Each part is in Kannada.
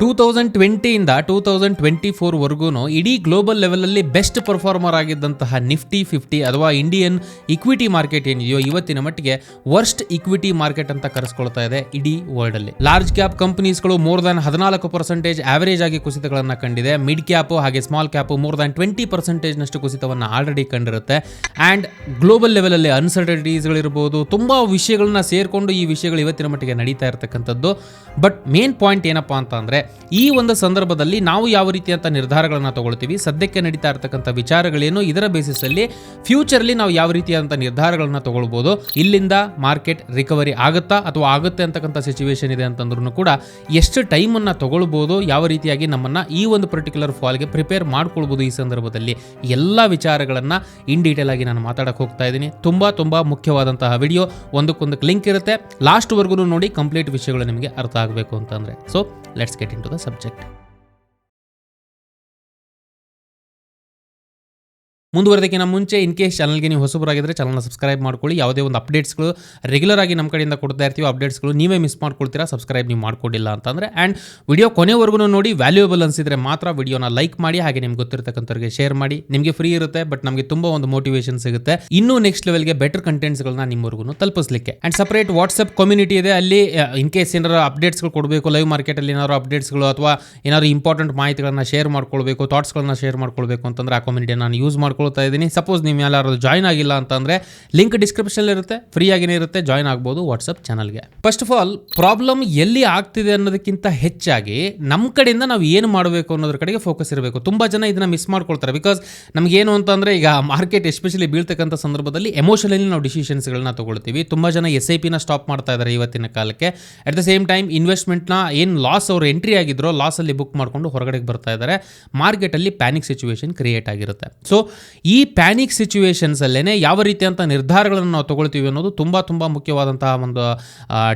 ಟೂ ತೌಸಂಡ್ ಟ್ವೆಂಟಿಯಿಂದ ಟೂ ತೌಸಂಡ್ ಟ್ವೆಂಟಿ ಫೋರ್ವರೆಗೂ ಇಡೀ ಗ್ಲೋಬಲ್ ಲೆವೆಲಲ್ಲಿ ಬೆಸ್ಟ್ ಪರ್ಫಾರ್ಮರ್ ಆಗಿದ್ದಂತಹ ನಿಫ್ಟಿ ಫಿಫ್ಟಿ ಅಥವಾ ಇಂಡಿಯನ್ ಇಕ್ವಿಟಿ ಮಾರ್ಕೆಟ್ ಏನಿದೆಯೋ ಇವತ್ತಿನ ಮಟ್ಟಿಗೆ ವರ್ಸ್ಟ್ ಇಕ್ವಿಟಿ ಮಾರ್ಕೆಟ್ ಅಂತ ಕರೆಸ್ಕೊಳ್ತಾ ಇದೆ ಇಡೀ ವರ್ಲ್ಡ್ ಅಲ್ಲಿ. ಲಾರ್ಜ್ ಕ್ಯಾಪ್ ಕಂಪನೀಸ್ಗಳು ಮೋರ್ ದನ್ ಹದಿನಾಲ್ಕು ಪರ್ಸೆಂಟೇಜ್ ಆವರೇಜ್ ಆಗಿ ಕುಸಿತಗಳನ್ನು ಕಂಡಿದೆ. ಮಿಡ್ ಕ್ಯಾಪ್ ಹಾಗೆ small cap more than twenty ಪರ್ಸೆಂಟೇಜ್ನಷ್ಟು ಕುಸಿತವನ್ನು ಆಲ್ರೆಡಿ ಕಂಡಿರುತ್ತೆ. ಆ್ಯಂಡ್ ಗ್ಲೋಬಲ್ ಲೆವೆಲಲ್ಲಿ ಅನ್ಸರ್ಟನಿಟೀಸ್ಗಳಿರ್ಬೋದು ತುಂಬ ವಿಷಯಗಳನ್ನ ಸೇರಿಕೊಂಡು ಈ ವಿಷಯಗಳು ಇವತ್ತಿನ ಮಟ್ಟಿಗೆ ನಡೀತಾ ಇರತಕ್ಕಂಥದ್ದು. ಬಟ್ ಮೇನ್ ಪಾಯಿಂಟ್ ಏನಪ್ಪಾ ಅಂತ ಅಂದರೆ ಈ ಒಂದು ಸಂದರ್ಭದಲ್ಲಿ ನಾವು ಯಾವ ರೀತಿಯಂಥ ನಿರ್ಧಾರಗಳನ್ನು ತಗೊಳ್ತೀವಿ, ಸದ್ಯಕ್ಕೆ ನಡೀತಾ ಇರತಕ್ಕಂಥ ವಿಚಾರಗಳೇನು, ಇದರ ಬೇಸಿಸಲ್ಲಿ ಫ್ಯೂಚರ್ಲಿ ನಾವು ಯಾವ ರೀತಿಯಾದಂಥ ನಿರ್ಧಾರಗಳನ್ನು ತಗೊಳ್ಬೋದು, ಇಲ್ಲಿಂದ ಮಾರ್ಕೆಟ್ ರಿಕವರಿ ಆಗುತ್ತಾ ಅಥವಾ ಆಗುತ್ತೆ ಅಂತಕ್ಕಂಥ ಸಿಚುವೇಶನ್ ಇದೆ ಅಂತಂದ್ರೂ ಕೂಡ ಎಷ್ಟು ಟೈಮನ್ನು ತಗೊಳ್ಬೋದು, ಯಾವ ರೀತಿಯಾಗಿ ನಮ್ಮನ್ನು ಈ ಒಂದು ಪರ್ಟಿಕ್ಯುಲರ್ ಫಾಲ್ಗೆ ಪ್ರಿಪೇರ್ ಮಾಡ್ಕೊಳ್ಬೋದು ಈ ಸಂದರ್ಭದಲ್ಲಿ ಎಲ್ಲ ವಿಚಾರಗಳನ್ನು ಇನ್ ಡೀಟೇಲ್ ಆಗಿ ನಾನು ಮಾತಾಡಕ್ಕೆ ಹೋಗ್ತಾ ಇದ್ದೀನಿ. ತುಂಬ ತುಂಬ ಮುಖ್ಯವಾದಂತಹ ವಿಡಿಯೋ ಒಂದಕ್ಕೊಂದಕ್ಕೆ ಲಿಂಕ್ ಇರುತ್ತೆ. ಲಾಸ್ಟ್ವರೆಗೂ ನೋಡಿ ಕಂಪ್ಲೀಟ್ ವಿಷಯಗಳು ನಿಮಗೆ ಅರ್ಥ ಆಗಬೇಕು ಅಂತಂದರೆ. So let's get into the ಮುಂದುವರೆದಕ್ಕಿಂತ ಮುಂಚೆ ಇನ್ ಕೇಸ್ ಚಾನಲ್ಗೆ ನೀವು ಹೊಸಬರಾಗಿದ್ದರೆ ಚಾನಲ್ನ ಸಬ್ಸ್ಕ್ರೈಬ್ ಮಾಡ್ಕೊಳ್ಳಿ. ಯಾವುದೇ ಒಂದು ಅಪ್ಡೇಟ್ಸ್ಗಳು ರೆಗ್ಯುಲರ್ ಆಗಿ ನಮ್ಮ ಕಡೆಯಿಂದ ಕೊಡ್ತಾ ಇರ್ತೀವಿ ಅಪ್ಡೇಟ್ಸ್ಗಳು ನೀವೇ ಮಿಸ್ ಮಾಡ್ಕೊಳ್ತೀರಾ ಸಬ್ಸ್ಕ್ರೈಬ್ ನೀವು ಮಾಡ್ಕೊಂಡಿಲ್ಲ ಅಂತಂದರೆ. ಆ್ಯಂಡ್ ವಿಡಿಯೋ ಕೊನೆವರೆಗೂ ನೋಡಿ ವ್ಯಾಲ್ಯೂಯಬಲ್ ಅನಿಸಿದ್ರೆ ಮಾತ್ರ ವಿಡಿಯೋನ ಲೈಕ್ ಮಾಡಿ, ಹಾಗೆ ನಿಮ್ಗೆ ಗೊತ್ತಿರತಕ್ಕಂಥವ್ರಿಗೆ ಶೇರ್ ಮಾಡಿ. ನಿಮಗೆ ಫ್ರೀ ಇರುತ್ತೆ ಬಟ್ ನಮಗೆ ತುಂಬ ಒಂದು ಮೋಟಿವೇಶನ್ ಸಿಗುತ್ತೆ. ಇನ್ನೂ ನೆಕ್ಸ್ಟ್ ಲೆವೆಲ್ಗೆ ಬೆಟರ್ ಕಂಟೆಂಟ್ಸ್ಗಳನ್ನ ನಿಮ್ಮವರೆಗೂ ತಲುಪಿಸಲಿಕ್ಕೆ. ಆ್ಯಂಡ್ ಸಪರೇಟ್ ವಾಟ್ಸಪ್ ಕಮ್ಯುನಿಟಿ ಇದೆ. ಅಲ್ಲಿ ಇನ್ ಕೇಸ್ ಏನಾರು ಅಪ್ಡೇಟ್ಸ್ಗಳು ಕೊಡಬೇಕು ಲೈವ್ ಮಾರ್ಕೆಟಲ್ಲಿ ಏನಾದ್ರು ಅಪ್ಡೇಟ್ಸ್ಗಳು ಅಥವಾ ಏನಾದ್ರು ಇಂಪಾರ್ಟೆಂಟ್ ಮಾಹಿತಿಗಳನ್ನ ಶೇರ್ ಮಾಡ್ಕೊಳ್ಬೇಕು ಥಾಟ್ಸ್ಗಳನ್ನ ಶೇರ್ ಮಾಡ್ಕೊಳ್ಬೇಕು ಅಂತಂದ್ರೆ ಆ ಕಮ್ಯುನಿಟಿ ನಾನು ಯೂಸ್ ಮಾಡ್ಕೊಳ್ತಾ ಇದ್ದೀನಿ. ಸಪೋಸ್ ನೀವು ಯಾರು ಜಾಯ್ನ್ ಆಗಿಲ್ಲ ಅಂತಂದರೆ ಲಿಂಕ್ ಡಿಸ್ಕ್ರಿಪ್ಷನ್ ಇರುತ್ತೆ ಫ್ರೀ ಆಗಿನೇ ಇರುತ್ತೆ ಜಾಯ್ನ್ ಆಗ್ಬೋದು ವಾಟ್ಸಪ್ ಚಾನಲ್ಗೆ ಫಸ್ಟ್ ಆಫ್ ಆಲ್ ಪ್ರಾಬ್ಲಮ್ ಎಲ್ಲಿ ಆಗ್ತಿದೆ ಅನ್ನೋದಕ್ಕಿಂತ ಹೆಚ್ಚಾಗಿ ನಮ್ಮ ಕಡೆಯಿಂದ ನಾವು ಏನು ಮಾಡಬೇಕು ಅನ್ನೋದ್ರ ಕಡೆಗೆ ಫೋಕಸ್ ಇರಬೇಕು. ತುಂಬ ಜನ ಇದನ್ನ ಮಿಸ್ ಮಾಡ್ಕೊಳ್ತಾರೆ ಬಿಕಾಸ್ ನಮಗೇನು ಅಂತಂದರೆ ಈಗ ಮಾರ್ಕೆಟ್ ಎಸ್ಪೆಷಲಿ ಬೀಳ್ತಕ್ಕಂಥ ಸಂದರ್ಭದಲ್ಲಿ ಎಮೋಷನಲಿ ನಾವು ಡಿಸಿಷನ್ಸ್ಗಳನ್ನ ತೊಗೊಳ್ತೀವಿ. ತುಂಬ ಜನ ಎಸ್ ಐ ಪಿನ ಸ್ಟಾಪ್ ಮಾಡ್ತಾ ಇದ್ದಾರೆ ಇವತ್ತಿನ ಕಾಲಕ್ಕೆ. ಅಟ್ ದ ಸೇಮ್ ಟೈಮ್ ಇನ್ವೆಸ್ಟ್ಮೆಂಟ್ನ ಏನು ಲಾಸ್ ಅವರು ಎಂಟ್ರಿ ಆಗಿದ್ರೋ ಲಾಸಲ್ಲಿ ಬುಕ್ ಮಾಡಿಕೊಂಡು ಹೊರಗಡೆಗೆ ಬರ್ತಾ ಇದ್ದಾರೆ ಮಾರ್ಕೆಟಲ್ಲಿ ಪ್ಯಾನಿಕ್ ಸಿಚುವೇಶನ್ ಕ್ರಿಯೇಟ್ ಆಗಿರುತ್ತೆ. ಸೊ ಈ ಪ್ಯಾನಿಕ್ ಸಿಚುವೇಶನ್ಸಲ್ಲೇ ಯಾವ ರೀತಿಯಂಥ ನಿರ್ಧಾರಗಳನ್ನು ನಾವು ತೊಗೊಳ್ತೀವಿ ಅನ್ನೋದು ತುಂಬ ತುಂಬ ಮುಖ್ಯವಾದಂತಹ ಒಂದು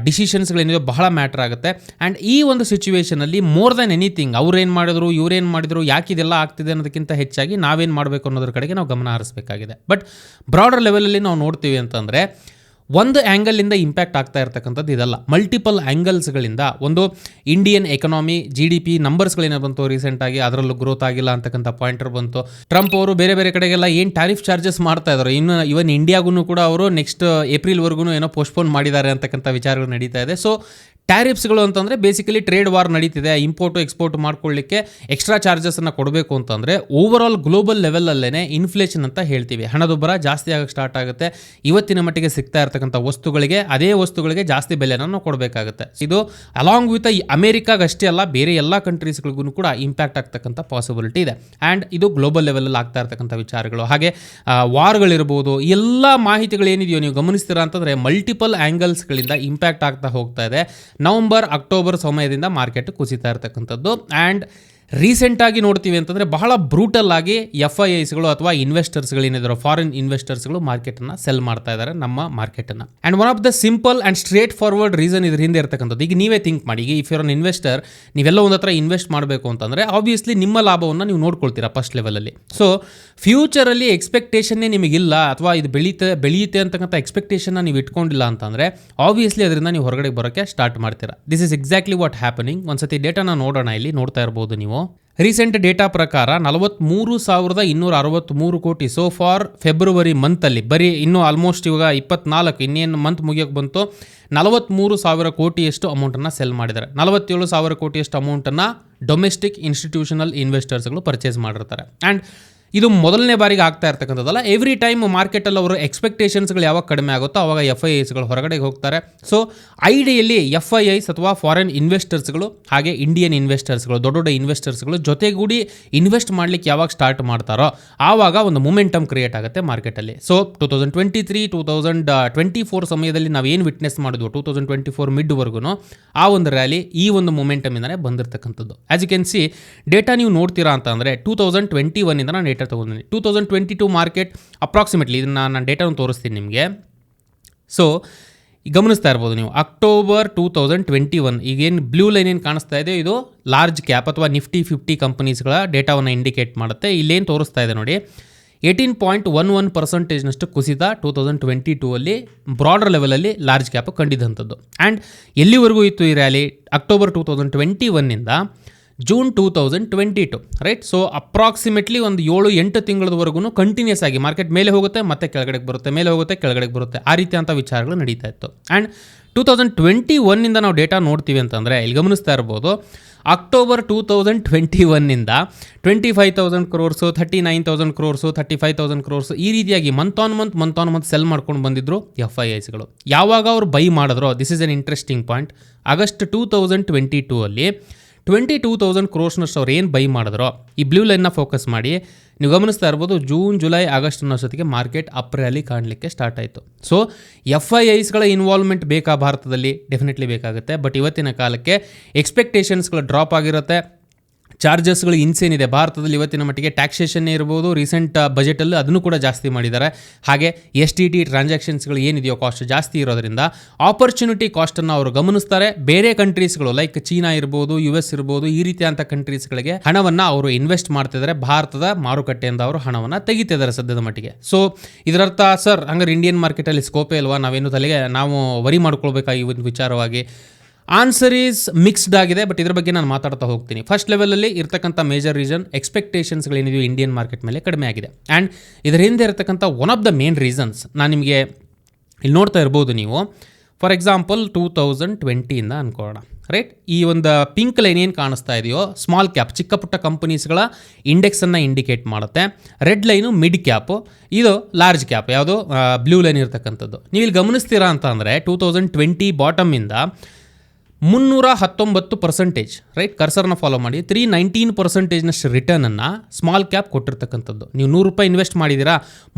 ಡಿಸಿಷನ್ಸ್ಗಳೇನಿದೆ ಬಹಳ ಮ್ಯಾಟ್ರ್ ಆಗುತ್ತೆ. ಆ್ಯಂಡ್ ಈ ಒಂದು ಸಿಚುವೇಷನಲ್ಲಿ ಮೋರ್ ದೆನ್ ಎನಿಥಿಂಗ್ ಅವ್ರೇನು ಮಾಡಿದ್ರು, ಇವ್ರೇನು ಮಾಡಿದ್ರು, ಯಾಕೆ ಇದೆಲ್ಲ ಆಗ್ತಿದೆ ಅನ್ನೋದಕ್ಕಿಂತ ಹೆಚ್ಚಾಗಿ ನಾವೇನು ಮಾಡಬೇಕು ಅನ್ನೋದ್ರ ಕಡೆಗೆ ನಾವು ಗಮನ ಹರಿಸಬೇಕಾಗಿದೆ. ಬಟ್ ಬ್ರಾಡರ್ ಲೆವೆಲಲ್ಲಿ ನಾವು ನೋಡ್ತೀವಿ ಅಂತಂದರೆ ಒಂದು ಆ್ಯಂಗಲಿಂದ ಇಂಪ್ಯಾಕ್ಟ್ ಆಗ್ತಾ ಇರ್ತಕ್ಕಂಥದ್ದು ಇದಲ್ಲ. ಮಲ್ಟಿಪಲ್ ಆ್ಯಂಗಲ್ಸ್ಗಳಿಂದ ಒಂದು Indian economy G D P ನಂಬರ್ಸ್ಗಳೇನೋ ಬಂತು ರೀಸೆಂಟಾಗಿ ಅದರಲ್ಲೂ ಗ್ರೋತ್ ಆಗಿಲ್ಲ ಅಂತಕ್ಕಂಥ ಪಾಯಿಂಟರ್ ಬಂತು. ಟ್ರಂಪ್ ಅವರು ಬೇರೆ ಬೇರೆ ಕಡೆಗೆಲ್ಲ ಏನು ಟ್ಯಾರಿಫ್ ಚಾರ್ಜಸ್ ಮಾಡ್ತಾ ಇದ್ದಾರೆ ಇನ್ನು ಇವನ್ ಇಂಡಿಯಾಗೂ ಕೂಡ ಅವರು ನೆಕ್ಸ್ಟ್ ಏಪ್ರಿಲ್ವರೆಗೂ ಏನೋ ಪೋಸ್ಟ್ಪೋನ್ ಮಾಡಿದ್ದಾರೆ ಅಂತಕ್ಕಂಥ ವಿಚಾರಗಳು ನಡೀತಾ ಇದೆ. ಸೊ ಟ್ಯಾರಿಫ್ಸ್ಗಳು ಅಂತಂದರೆ ಬೇಸಿಕಲಿ ಟ್ರೇಡ್ ವಾರ್ ನಡೀತಿದೆ ಇಂಪೋರ್ಟು ಎಕ್ಸ್ಪೋರ್ಟ್ ಮಾಡ್ಕೊಳ್ಳಿಕ್ಕೆ ಎಕ್ಸ್ಟ್ರಾ ಚಾರ್ಜಸನ್ನು ಕೊಡಬೇಕು ಅಂತಂದರೆ ಓವರ್ ಆಲ್ ಗ್ಲೋಬಲ್ ಲೆವೆಲಲ್ಲೇ ಇನ್ಫ್ಲೇಷನ್ ಅಂತ ಹೇಳ್ತೀವಿ. ಹಣದುಬ್ಬರ ಜಾಸ್ತಿ ಆಗಕ್ಕೆ ಸ್ಟಾರ್ಟ್ ಆಗುತ್ತೆ. ಇವತ್ತಿನ ಮಟ್ಟಿಗೆ ಸಿಗ್ತಾ ಇರ್ತಕ್ಕಂಥ ವಸ್ತುಗಳಿಗೆ, ಅದೇ ವಸ್ತುಗಳಿಗೆ ಜಾಸ್ತಿ ಬೆಲೆನ ನಾವು ಕೊಡಬೇಕಾಗುತ್ತೆ. ಇದು ಅಲಾಂಗ್ ವಿತ್ ಅಮೇರಿಕಾಗ ಅಷ್ಟೇ ಅಲ್ಲ, ಬೇರೆ ಎಲ್ಲ ಕಂಟ್ರೀಸ್ಗಳಿಗೂ ಕೂಡ ಇಂಪ್ಯಾಕ್ಟ್ ಆಗ್ತಕ್ಕಂಥ ಪಾಸಿಬಿಲಿಟಿ ಇದೆ. ಆ್ಯಂಡ್ ಇದು ಗ್ಲೋಬಲ್ ಲೆವೆಲಲ್ಲಿ ಆಗ್ತಾ ಇರ್ತಕ್ಕಂಥ ವಿಚಾರಗಳು. ಹಾಗೆ ವಾರ್ಗಳಿರ್ಬೋದು ಎಲ್ಲ ಮಾಹಿತಿಗಳು ಏನಿದೆಯೋ ನೀವು ಗಮನಿಸ್ತೀರಾ ಅಂತಂದರೆ ಮಲ್ಟಿಪಲ್ ಆ್ಯಂಗಲ್ಸ್ಗಳಿಂದ ಇಂಪ್ಯಾಕ್ಟ್ ಆಗ್ತಾ ಹೋಗ್ತಾ ಇದೆ. ನವಂಬರ್ ಅಕ್ಟೋಬರ್ ಸಮಯದಿಂದ ಮಾರ್ಕೆಟ್ ಕುಸಿತಾ ಇರ್ತಕ್ಕಂಥದ್ದು. ಆ್ಯಂಡ್ ರೀಸೆಂಟಾಗಿ ನೋಡ್ತೀವಿ ಅಂತಂದರೆ ಬಹಳ ಬ್ರೂಟಲ್ ಆಗಿ ಎಫ್ ಐ ಐಸ್ಗಳು ಅಥವಾ ಇನ್ವೆಸ್ಟರ್ಸ್ಗಳೇನಿದ್ರು ಫಾರಿನ್ ಇನ್ವೆಸ್ಟರ್ಸ್ಗಳು ಮಾರ್ಕೆಟನ್ನು ಸೆಲ್ ಮಾಡ್ತಾ ಇದ್ದಾರೆ ನಮ್ಮ ಮಾರ್ಕೆಟನ್ನು. And one of the simple and straightforward reason ಇದ್ರ ಹಿಂದೆ ಇರ್ತಕ್ಕಂಥದ್ದು. ಈಗ ನೀವೇ ಥಿಂಕ್ ಮಾಡಿ, ಈಗ ಇಫ್ ಯೂರ್ ಅನ್ ಇನ್ವೆಸ್ಟರ್ ನೀವೆಲ್ಲ ಒಂದು ಹತ್ರ ಇನ್ವೆಸ್ಟ್ ಮಾಡಬೇಕು ಅಂತಂದರೆ ಆಬ್ವಿಯಸ್ಲಿ ನಿಮ್ಮ ಲಾಭವನ್ನು ನೀವು ನೋಡ್ಕೊಳ್ತೀರಾ ಫಸ್ಟ್ ಲೆವೆಲಲ್ಲಿ ಸೊ ಫ್ಯೂಚರಲ್ಲಿ ಎಕ್ಸ್ಪೆಕ್ಟೇಷನ್ನೇ ನಿಮಗಿಲ್ಲ ಅಥವಾ ಇದು ಬೆಳೀತೆ, ಬೆಳೆಯುತ್ತೆ ಅಂತಕ್ಕಂಥ ಎಕ್ಸ್ಪೆಕ್ಟೇಷನ್ನ ನೀವು ಇಟ್ಕೊಂಡಿಲ್ಲ ಅಂತಂದರೆ ಆಬ್ವಿಯಸ್ಲಿ ಅದರಿಂದ ನೀವು ಹೊರಗಡೆ ಬರೋಕ್ಕೆ ಸ್ಟಾರ್ಟ್ ಮಾಡ್ತೀರಾ. This is exactly what happening ಒಂದ್ಸತಿ ಡೇಟಾನ ನೋಡೋಣ ಇಲ್ಲಿ, ನೋಡ್ತಾ ಇರ್ಬೋದು ನೀವು. ರೀಸೆಂಟ್ ಡೇಟಾ ಪ್ರಕಾರ ನಲವತ್ತ್ಮೂರು ಸಾವಿರದ ಇನ್ನೂರ ಅರವತ್ತ್ಮೂರು ಕೋಟಿ ಸೋ ಫಾರ್ ಫೆಬ್ರವರಿ ಮಂತಲ್ಲಿ ಬರೀ ಇನ್ನೂ ಆಲ್ಮೋಸ್ಟ್ ಇವಾಗ ಇಪ್ಪತ್ನಾಲ್ಕು, ಇನ್ನೇನು ಮಂತ್ ಮುಗಿಯೋಕ್ಕೆ ಬಂತು ನಲವತ್ತ್ಮೂರು ಸಾವಿರ ಕೋಟಿಯಷ್ಟು ಅಮೌಂಟನ್ನು ಸೆಲ್ ಮಾಡಿದ್ದಾರೆ. ನಲವತ್ತೇಳು ಸಾವಿರ ಕೋಟಿಯಷ್ಟು ಅಮೌಂಟನ್ನು ಡೊಮೆಸ್ಟಿಕ್ ಇನ್ಸ್ಟಿಟ್ಯೂಷನಲ್ ಇನ್ವೆಸ್ಟರ್ಸ್ಗಳು ಪರ್ಚೇಸ್ ಮಾಡಿರ್ತಾರೆ. ಆ್ಯಂಡ್ ಇದು ಮೊದಲನೇ ಬಾರಿಗೆ ಆಗ್ತಾ ಇರ್ತಕ್ಕಂಥದ್ದಲ್ಲ. ಎವ್ರಿ ಟೈಮ್ ಮಾರ್ಕೆಟಲ್ಲಿ ಅವರು ಎಕ್ಸ್ಪೆಕ್ಟೇಷನ್ಸ್ಗಳು ಯಾವಾಗ ಕಡಿಮೆ ಆಗುತ್ತೋ ಅವಾಗ ಎಫ್ ಐ ಐಸ್ಗಳು ಹೊರಗಡೆ ಹೋಗ್ತಾರೆ. So ideally F I Is ಅಥವಾ ಫಾರಿನ್ ಇನ್ವೆಸ್ಟರ್ಸ್ಗಳು ಹಾಗೆ ಇಂಡಿಯನ್ ಇನ್ವೆಸ್ಟರ್ಸ್ಗಳು ದೊಡ್ಡ ದೊಡ್ಡ ಇನ್ವೆಸ್ಟರ್ಸ್ಗಳು ಜೊತೆಗೂಡಿ ಇನ್ವೆಸ್ಟ್ ಮಾಡ್ಲಿಕ್ಕೆ ಯಾವಾಗ ಸ್ಟಾರ್ಟ್ ಮಾಡ್ತಾರೋ ಆವಾಗ ಒಂದು ಮೊಮೆಂಟಮ್ ಕ್ರಿಯೇಟ್ ಆಗುತ್ತೆ ಮಾರ್ಕೆಟಲ್ಲಿ. So two thousand twenty three two thousand twenty four ಸಮಯದಲ್ಲಿ ನಾವು ಏನು ವಿಟ್ನೆಸ್ ಮಾಡಿದ್ವು ಟೂ ತೌಸಂಡ್ ಟ್ವೆಂಟಿ ಫೋರ್ ಮಿಡ್ವರೆಗೂ ಆ ಒಂದು ರ್ಯಾಲಿ ಈ ಒಂದು ಮೊಮೆಂಟಮ್ ಮೊಮೆಂಟಮಿಂದನೇ ಬಂದಿರತಕ್ಕಂಥದ್ದು. As you can see data ನೀವು ನೋಡ್ತೀರಾ ಅಂತ ಅಂದರೆ ಟೂ ತೌಸಂಡ್ ಟ್ವೆಂಟಿ ಇಂದ ನಾನು ಡೇಟಾ ತೊಗೊಂಡಿದ್ದೀನಿ. Two thousand twenty two market approximately ಇದನ್ನು ನಾನು ಡೇಟಾನ ತೋರಿಸ್ತೀನಿ ನಿಮಗೆ. ಸೊ ಗಮನಿಸ್ತಾ ಇರ್ಬೋದು ನೀವು October two thousand twenty one ಈಗೇನು ಬ್ಲೂ ಲೈನ್ ಏನು ಕಾಣಿಸ್ತಾ ಇದೆ? ಇದು ಲಾರ್ಜ್ ಕ್ಯಾಪ್ ಅಥವಾ ನಿಫ್ಟಿ ಫಿಫ್ಟಿ ಕಂಪನೀಸ್ಗಳ ಡೇಟಾವನ್ನು ಇಂಡಿಕೇಟ್ ಮಾಡುತ್ತೆ. ಇಲ್ಲೇನು ತೋರಿಸ್ತಾ ಇದೆ ನೋಡಿ. ಏಯ್ಟೀನ್ ಪಾಯಿಂಟ್ ಒನ್ ಒನ್ ಪರ್ಸೆಂಟೇಜ್ನಷ್ಟು ಕುಸಿತ ಟೂ ತೌಸಂಡ್ ಟ್ವೆಂಟಿ ಟೂ ಅಲ್ಲಿ ಬ್ರಾಡರ್ ಲೆವೆಲಲ್ಲಿ ಲಾರ್ಜ್ ಕ್ಯಾಪ್ ಕಂಡಿದ್ದಂಥದ್ದು. ಆ್ಯಂಡ್ ಎಲ್ಲಿವರೆಗೂ ಇತ್ತು ಈ rally October two thousand twenty ಒನ್ನಿಂದ June two thousand twenty two right so approximately ಒಂದು ಏಳು, ಎಂಟು ತಿಂಗಳವರೆಗೂ ಕಂಟಿನ್ಯೂಸ್ ಆಗಿ ಮಾರ್ಕೆಟ್ ಮೇಲೆ ಹೋಗುತ್ತೆ, ಮತ್ತೆ ಕೆಳಗಡೆಗೆ ಬರುತ್ತೆ, ಮೇಲೆ ಹೋಗುತ್ತೆ, ಕೆಳಗಡೆಗೆ ಬರುತ್ತೆ. ಆ ರೀತಿಯಂಥ ವಿಚಾರಗಳು ನಡೀತಾ ಇತ್ತು. ಆ್ಯಂಡ್ ಟೂ ತೌಸಂಡ್ ಟ್ವೆಂಟಿ ಒನ್ನಿಂದ ನಾವು ಡೇಟಾ ನೋಡ್ತೀವಿ ಅಂತಂದರೆ, ಇಲ್ಲಿ ಗಮನಿಸ್ತಾ ಇರ್ಬೋದು October two thousand twenty ಒನ್ನಿಂದ twenty five thousand crores thirty nine thousand crores thirty five thousand crores ಈ ರೀತಿಯಾಗಿ month on month month on month sell ಮಾಡ್ಕೊಂಡು ಬಂದಿದ್ರು ಎಫ್ ಐ ಐಸ್ಗಳು ಯಾವಾಗ ಅವ್ರು buy ಮಾಡಿದ್ರೋ this is an interesting point August two thousand twenty two ಅಲ್ಲಿ ಟ್ವೆಂಟಿ ಟೂ ತೌಸಂಡ್ ಕ್ರೋರ್ಸ್ನಷ್ಟು ಅವ್ರು ಏನು ಬೈ ಮಾಡಿದ್ರೋ, ಈ ಬ್ಲೂ ಲೈನ್ನ ಫೋಕಸ್ ಮಾಡಿ, ನೀವು ಗಮನಿಸ್ತಾ ಇರ್ಬೋದು ಜೂನ್, ಜುಲೈ ಆಗಸ್ಟ್ ಅನ್ನೋಷ್ಟೊತ್ತಿಗೆ ಮಾರ್ಕೆಟ್ ಅಪ್ ರ್ಯಾಲಿ ಕಾಣಲಿಕ್ಕೆ ಸ್ಟಾರ್ಟ್ ಆಯಿತು. ಸೊ, ಎಫ್ ಐ ಐಸ್ಗಳ ಇನ್ವಾಲ್ವ್ಮೆಂಟ್ ಬೇಕಾ ಭಾರತದಲ್ಲಿ? ಡೆಫಿನೆಟ್ಲಿ ಬೇಕಾಗುತ್ತೆ. ಬಟ್ ಇವತ್ತಿನ ಕಾಲಕ್ಕೆ ಎಕ್ಸ್ಪೆಕ್ಟೇಷನ್ಸ್ಗಳು ಡ್ರಾಪ್ ಆಗಿರುತ್ತೆ. ಚಾರ್ಜಸ್ಗಳು ಇನ್ಸೇನ್ ಇದೆ ಭಾರತದಲ್ಲಿ ಇವತ್ತಿನ ಮಟ್ಟಿಗೆ ಟ್ಯಾಕ್ಸೇಷನ್ ಇರ್ಬೋದು, ರೀಸೆಂಟ್ ಬಜೆಟಲ್ಲಿ ಅದನ್ನು ಕೂಡ ಜಾಸ್ತಿ ಮಾಡಿದ್ದಾರೆ. ಹಾಗೆ ಎಸ್ ಟಿ ಟಿ ಟ್ರಾನ್ಸಾಕ್ಷನ್ಸ್ಗಳು ಏನಿದೆಯೋ ಕಾಸ್ಟ್ ಜಾಸ್ತಿ ಇರೋದರಿಂದ ಆಪರ್ಚುನಿಟಿ ಕಾಸ್ಟನ್ನು ಅವರು ಗಮನಿಸ್ತಾರೆ. ಬೇರೆ ಕಂಟ್ರೀಸ್ಗಳು ಲೈಕ್ ಚೀನಾ ಇರ್ಬೋದು, ಯು ಎಸ್ ಇರ್ಬೋದು, ಈ ರೀತಿಯಾದಂಥ ಕಂಟ್ರೀಸ್ಗಳಿಗೆ ಹಣವನ್ನು ಅವರು ಇನ್ವೆಸ್ಟ್ ಮಾಡ್ತಿದ್ದಾರೆ. ಭಾರತದ ಮಾರುಕಟ್ಟೆಯಿಂದ ಅವರು ಹಣವನ್ನು ತೆಗಿತಿದ್ದಾರೆ ಸದ್ಯದ ಮಟ್ಟಿಗೆ. ಸೊ ಇದರರ್ಥ ಸರ್, ಹಂಗಾರೆ ಇಂಡಿಯನ್ ಮಾರ್ಕೆಟಲ್ಲಿ ಸ್ಕೋಪೇ ಇಲ್ವಾ? ನಾವೇನು ತಲೆಗೆ, ನಾವು ವರಿ ಮಾಡ್ಕೊಳ್ಬೇಕಾಗಿ ಒಂದು ವಿಚಾರವಾಗಿ? ಆನ್ಸರ್ ಈಸ್ ಮಿಕ್ಸ್ಡ್ ಆಗಿದೆ ಬಟ್ ಇದ್ರ ಬಗ್ಗೆ ನಾನು ಮಾತಾಡ್ತಾ ಹೋಗ್ತೀನಿ. ಫಸ್ಟ್ ಲೆವೆಲಲ್ಲಿ ಇರ್ತಕ್ಕಂಥ ಮೇಜರ್ ರೀಸನ್ ಎಕ್ಸ್ಪೆಕ್ಟೇಷನ್ಸ್ಗಳೇನಿದೆಯೋ ಇಂಡಿಯನ್ ಮಾರ್ಕೆಟ್ ಮೇಲೆ ಕಡಿಮೆ ಆಗಿದೆ. ಆ್ಯಂಡ್ ಇದರ ಹಿಂದೆ ಇರತಕ್ಕಂಥ one of the main reasons ನಾನು ನಿಮಗೆ ಇಲ್ಲಿ ನೋಡ್ತಾ ಇರ್ಬೋದು ನೀವು. ಫಾರ್ ಎಕ್ಸಾಂಪಲ್ ಟೂ ತೌಸಂಡ್ ಟ್ವೆಂಟಿಯಿಂದ ಅನ್ಕೊಳ್ಳೋಣ ರೈಟ್ ಈ ಒಂದು ಪಿಂಕ್ ಲೈನ್ ಏನು ಕಾಣಿಸ್ತಾ ಇದೆಯೋ ಸ್ಮಾಲ್ ಕ್ಯಾಪ್ ಚಿಕ್ಕ ಪುಟ್ಟ ಕಂಪನೀಸ್ಗಳ ಇಂಡೆಕ್ಸನ್ನು ಇಂಡಿಕೇಟ್ ಮಾಡುತ್ತೆ. ರೆಡ್ ಲೈನು ಮಿಡ್ ಕ್ಯಾಪು ಇದು ಲಾರ್ಜ್ ಕ್ಯಾಪ್ ಯಾವುದು? ಬ್ಲೂ ಲೈನ್ ಇರ್ತಕ್ಕಂಥದ್ದು. ನೀವು ಇಲ್ಲಿ ಗಮನಿಸ್ತೀರಾ ಅಂತ ಅಂದರೆ ಟೂ ತೌಸಂಡ್ ಟ್ವೆಂಟಿ ಬಾಟಮಿಂದ ಮುನ್ನೂರ ಹತ್ತೊಂಬತ್ತು ಪರ್ಸೆಂಟೇಜ್ ರೈಟ್ ಕರ್ಸರ್ನ ಫಾಲೋ ಮಾಡಿ. ತ್ರೀ ನೈನ್ಟೀನ್ ಪರ್ಸೆಂಟೇಜ್ನಷ್ಟು ರಿಟರ್ನನ್ನು ಸ್ಮಾಲ್ ಕ್ಯಾಪ್ ಕೊಟ್ಟಿರ್ತಕ್ಕಂಥದ್ದು. ನೀವು ನೂರು ರೂಪಾಯಿ ಇನ್ವೆಸ್ಟ್ ಮಾಡಿದ್ದೀರಾ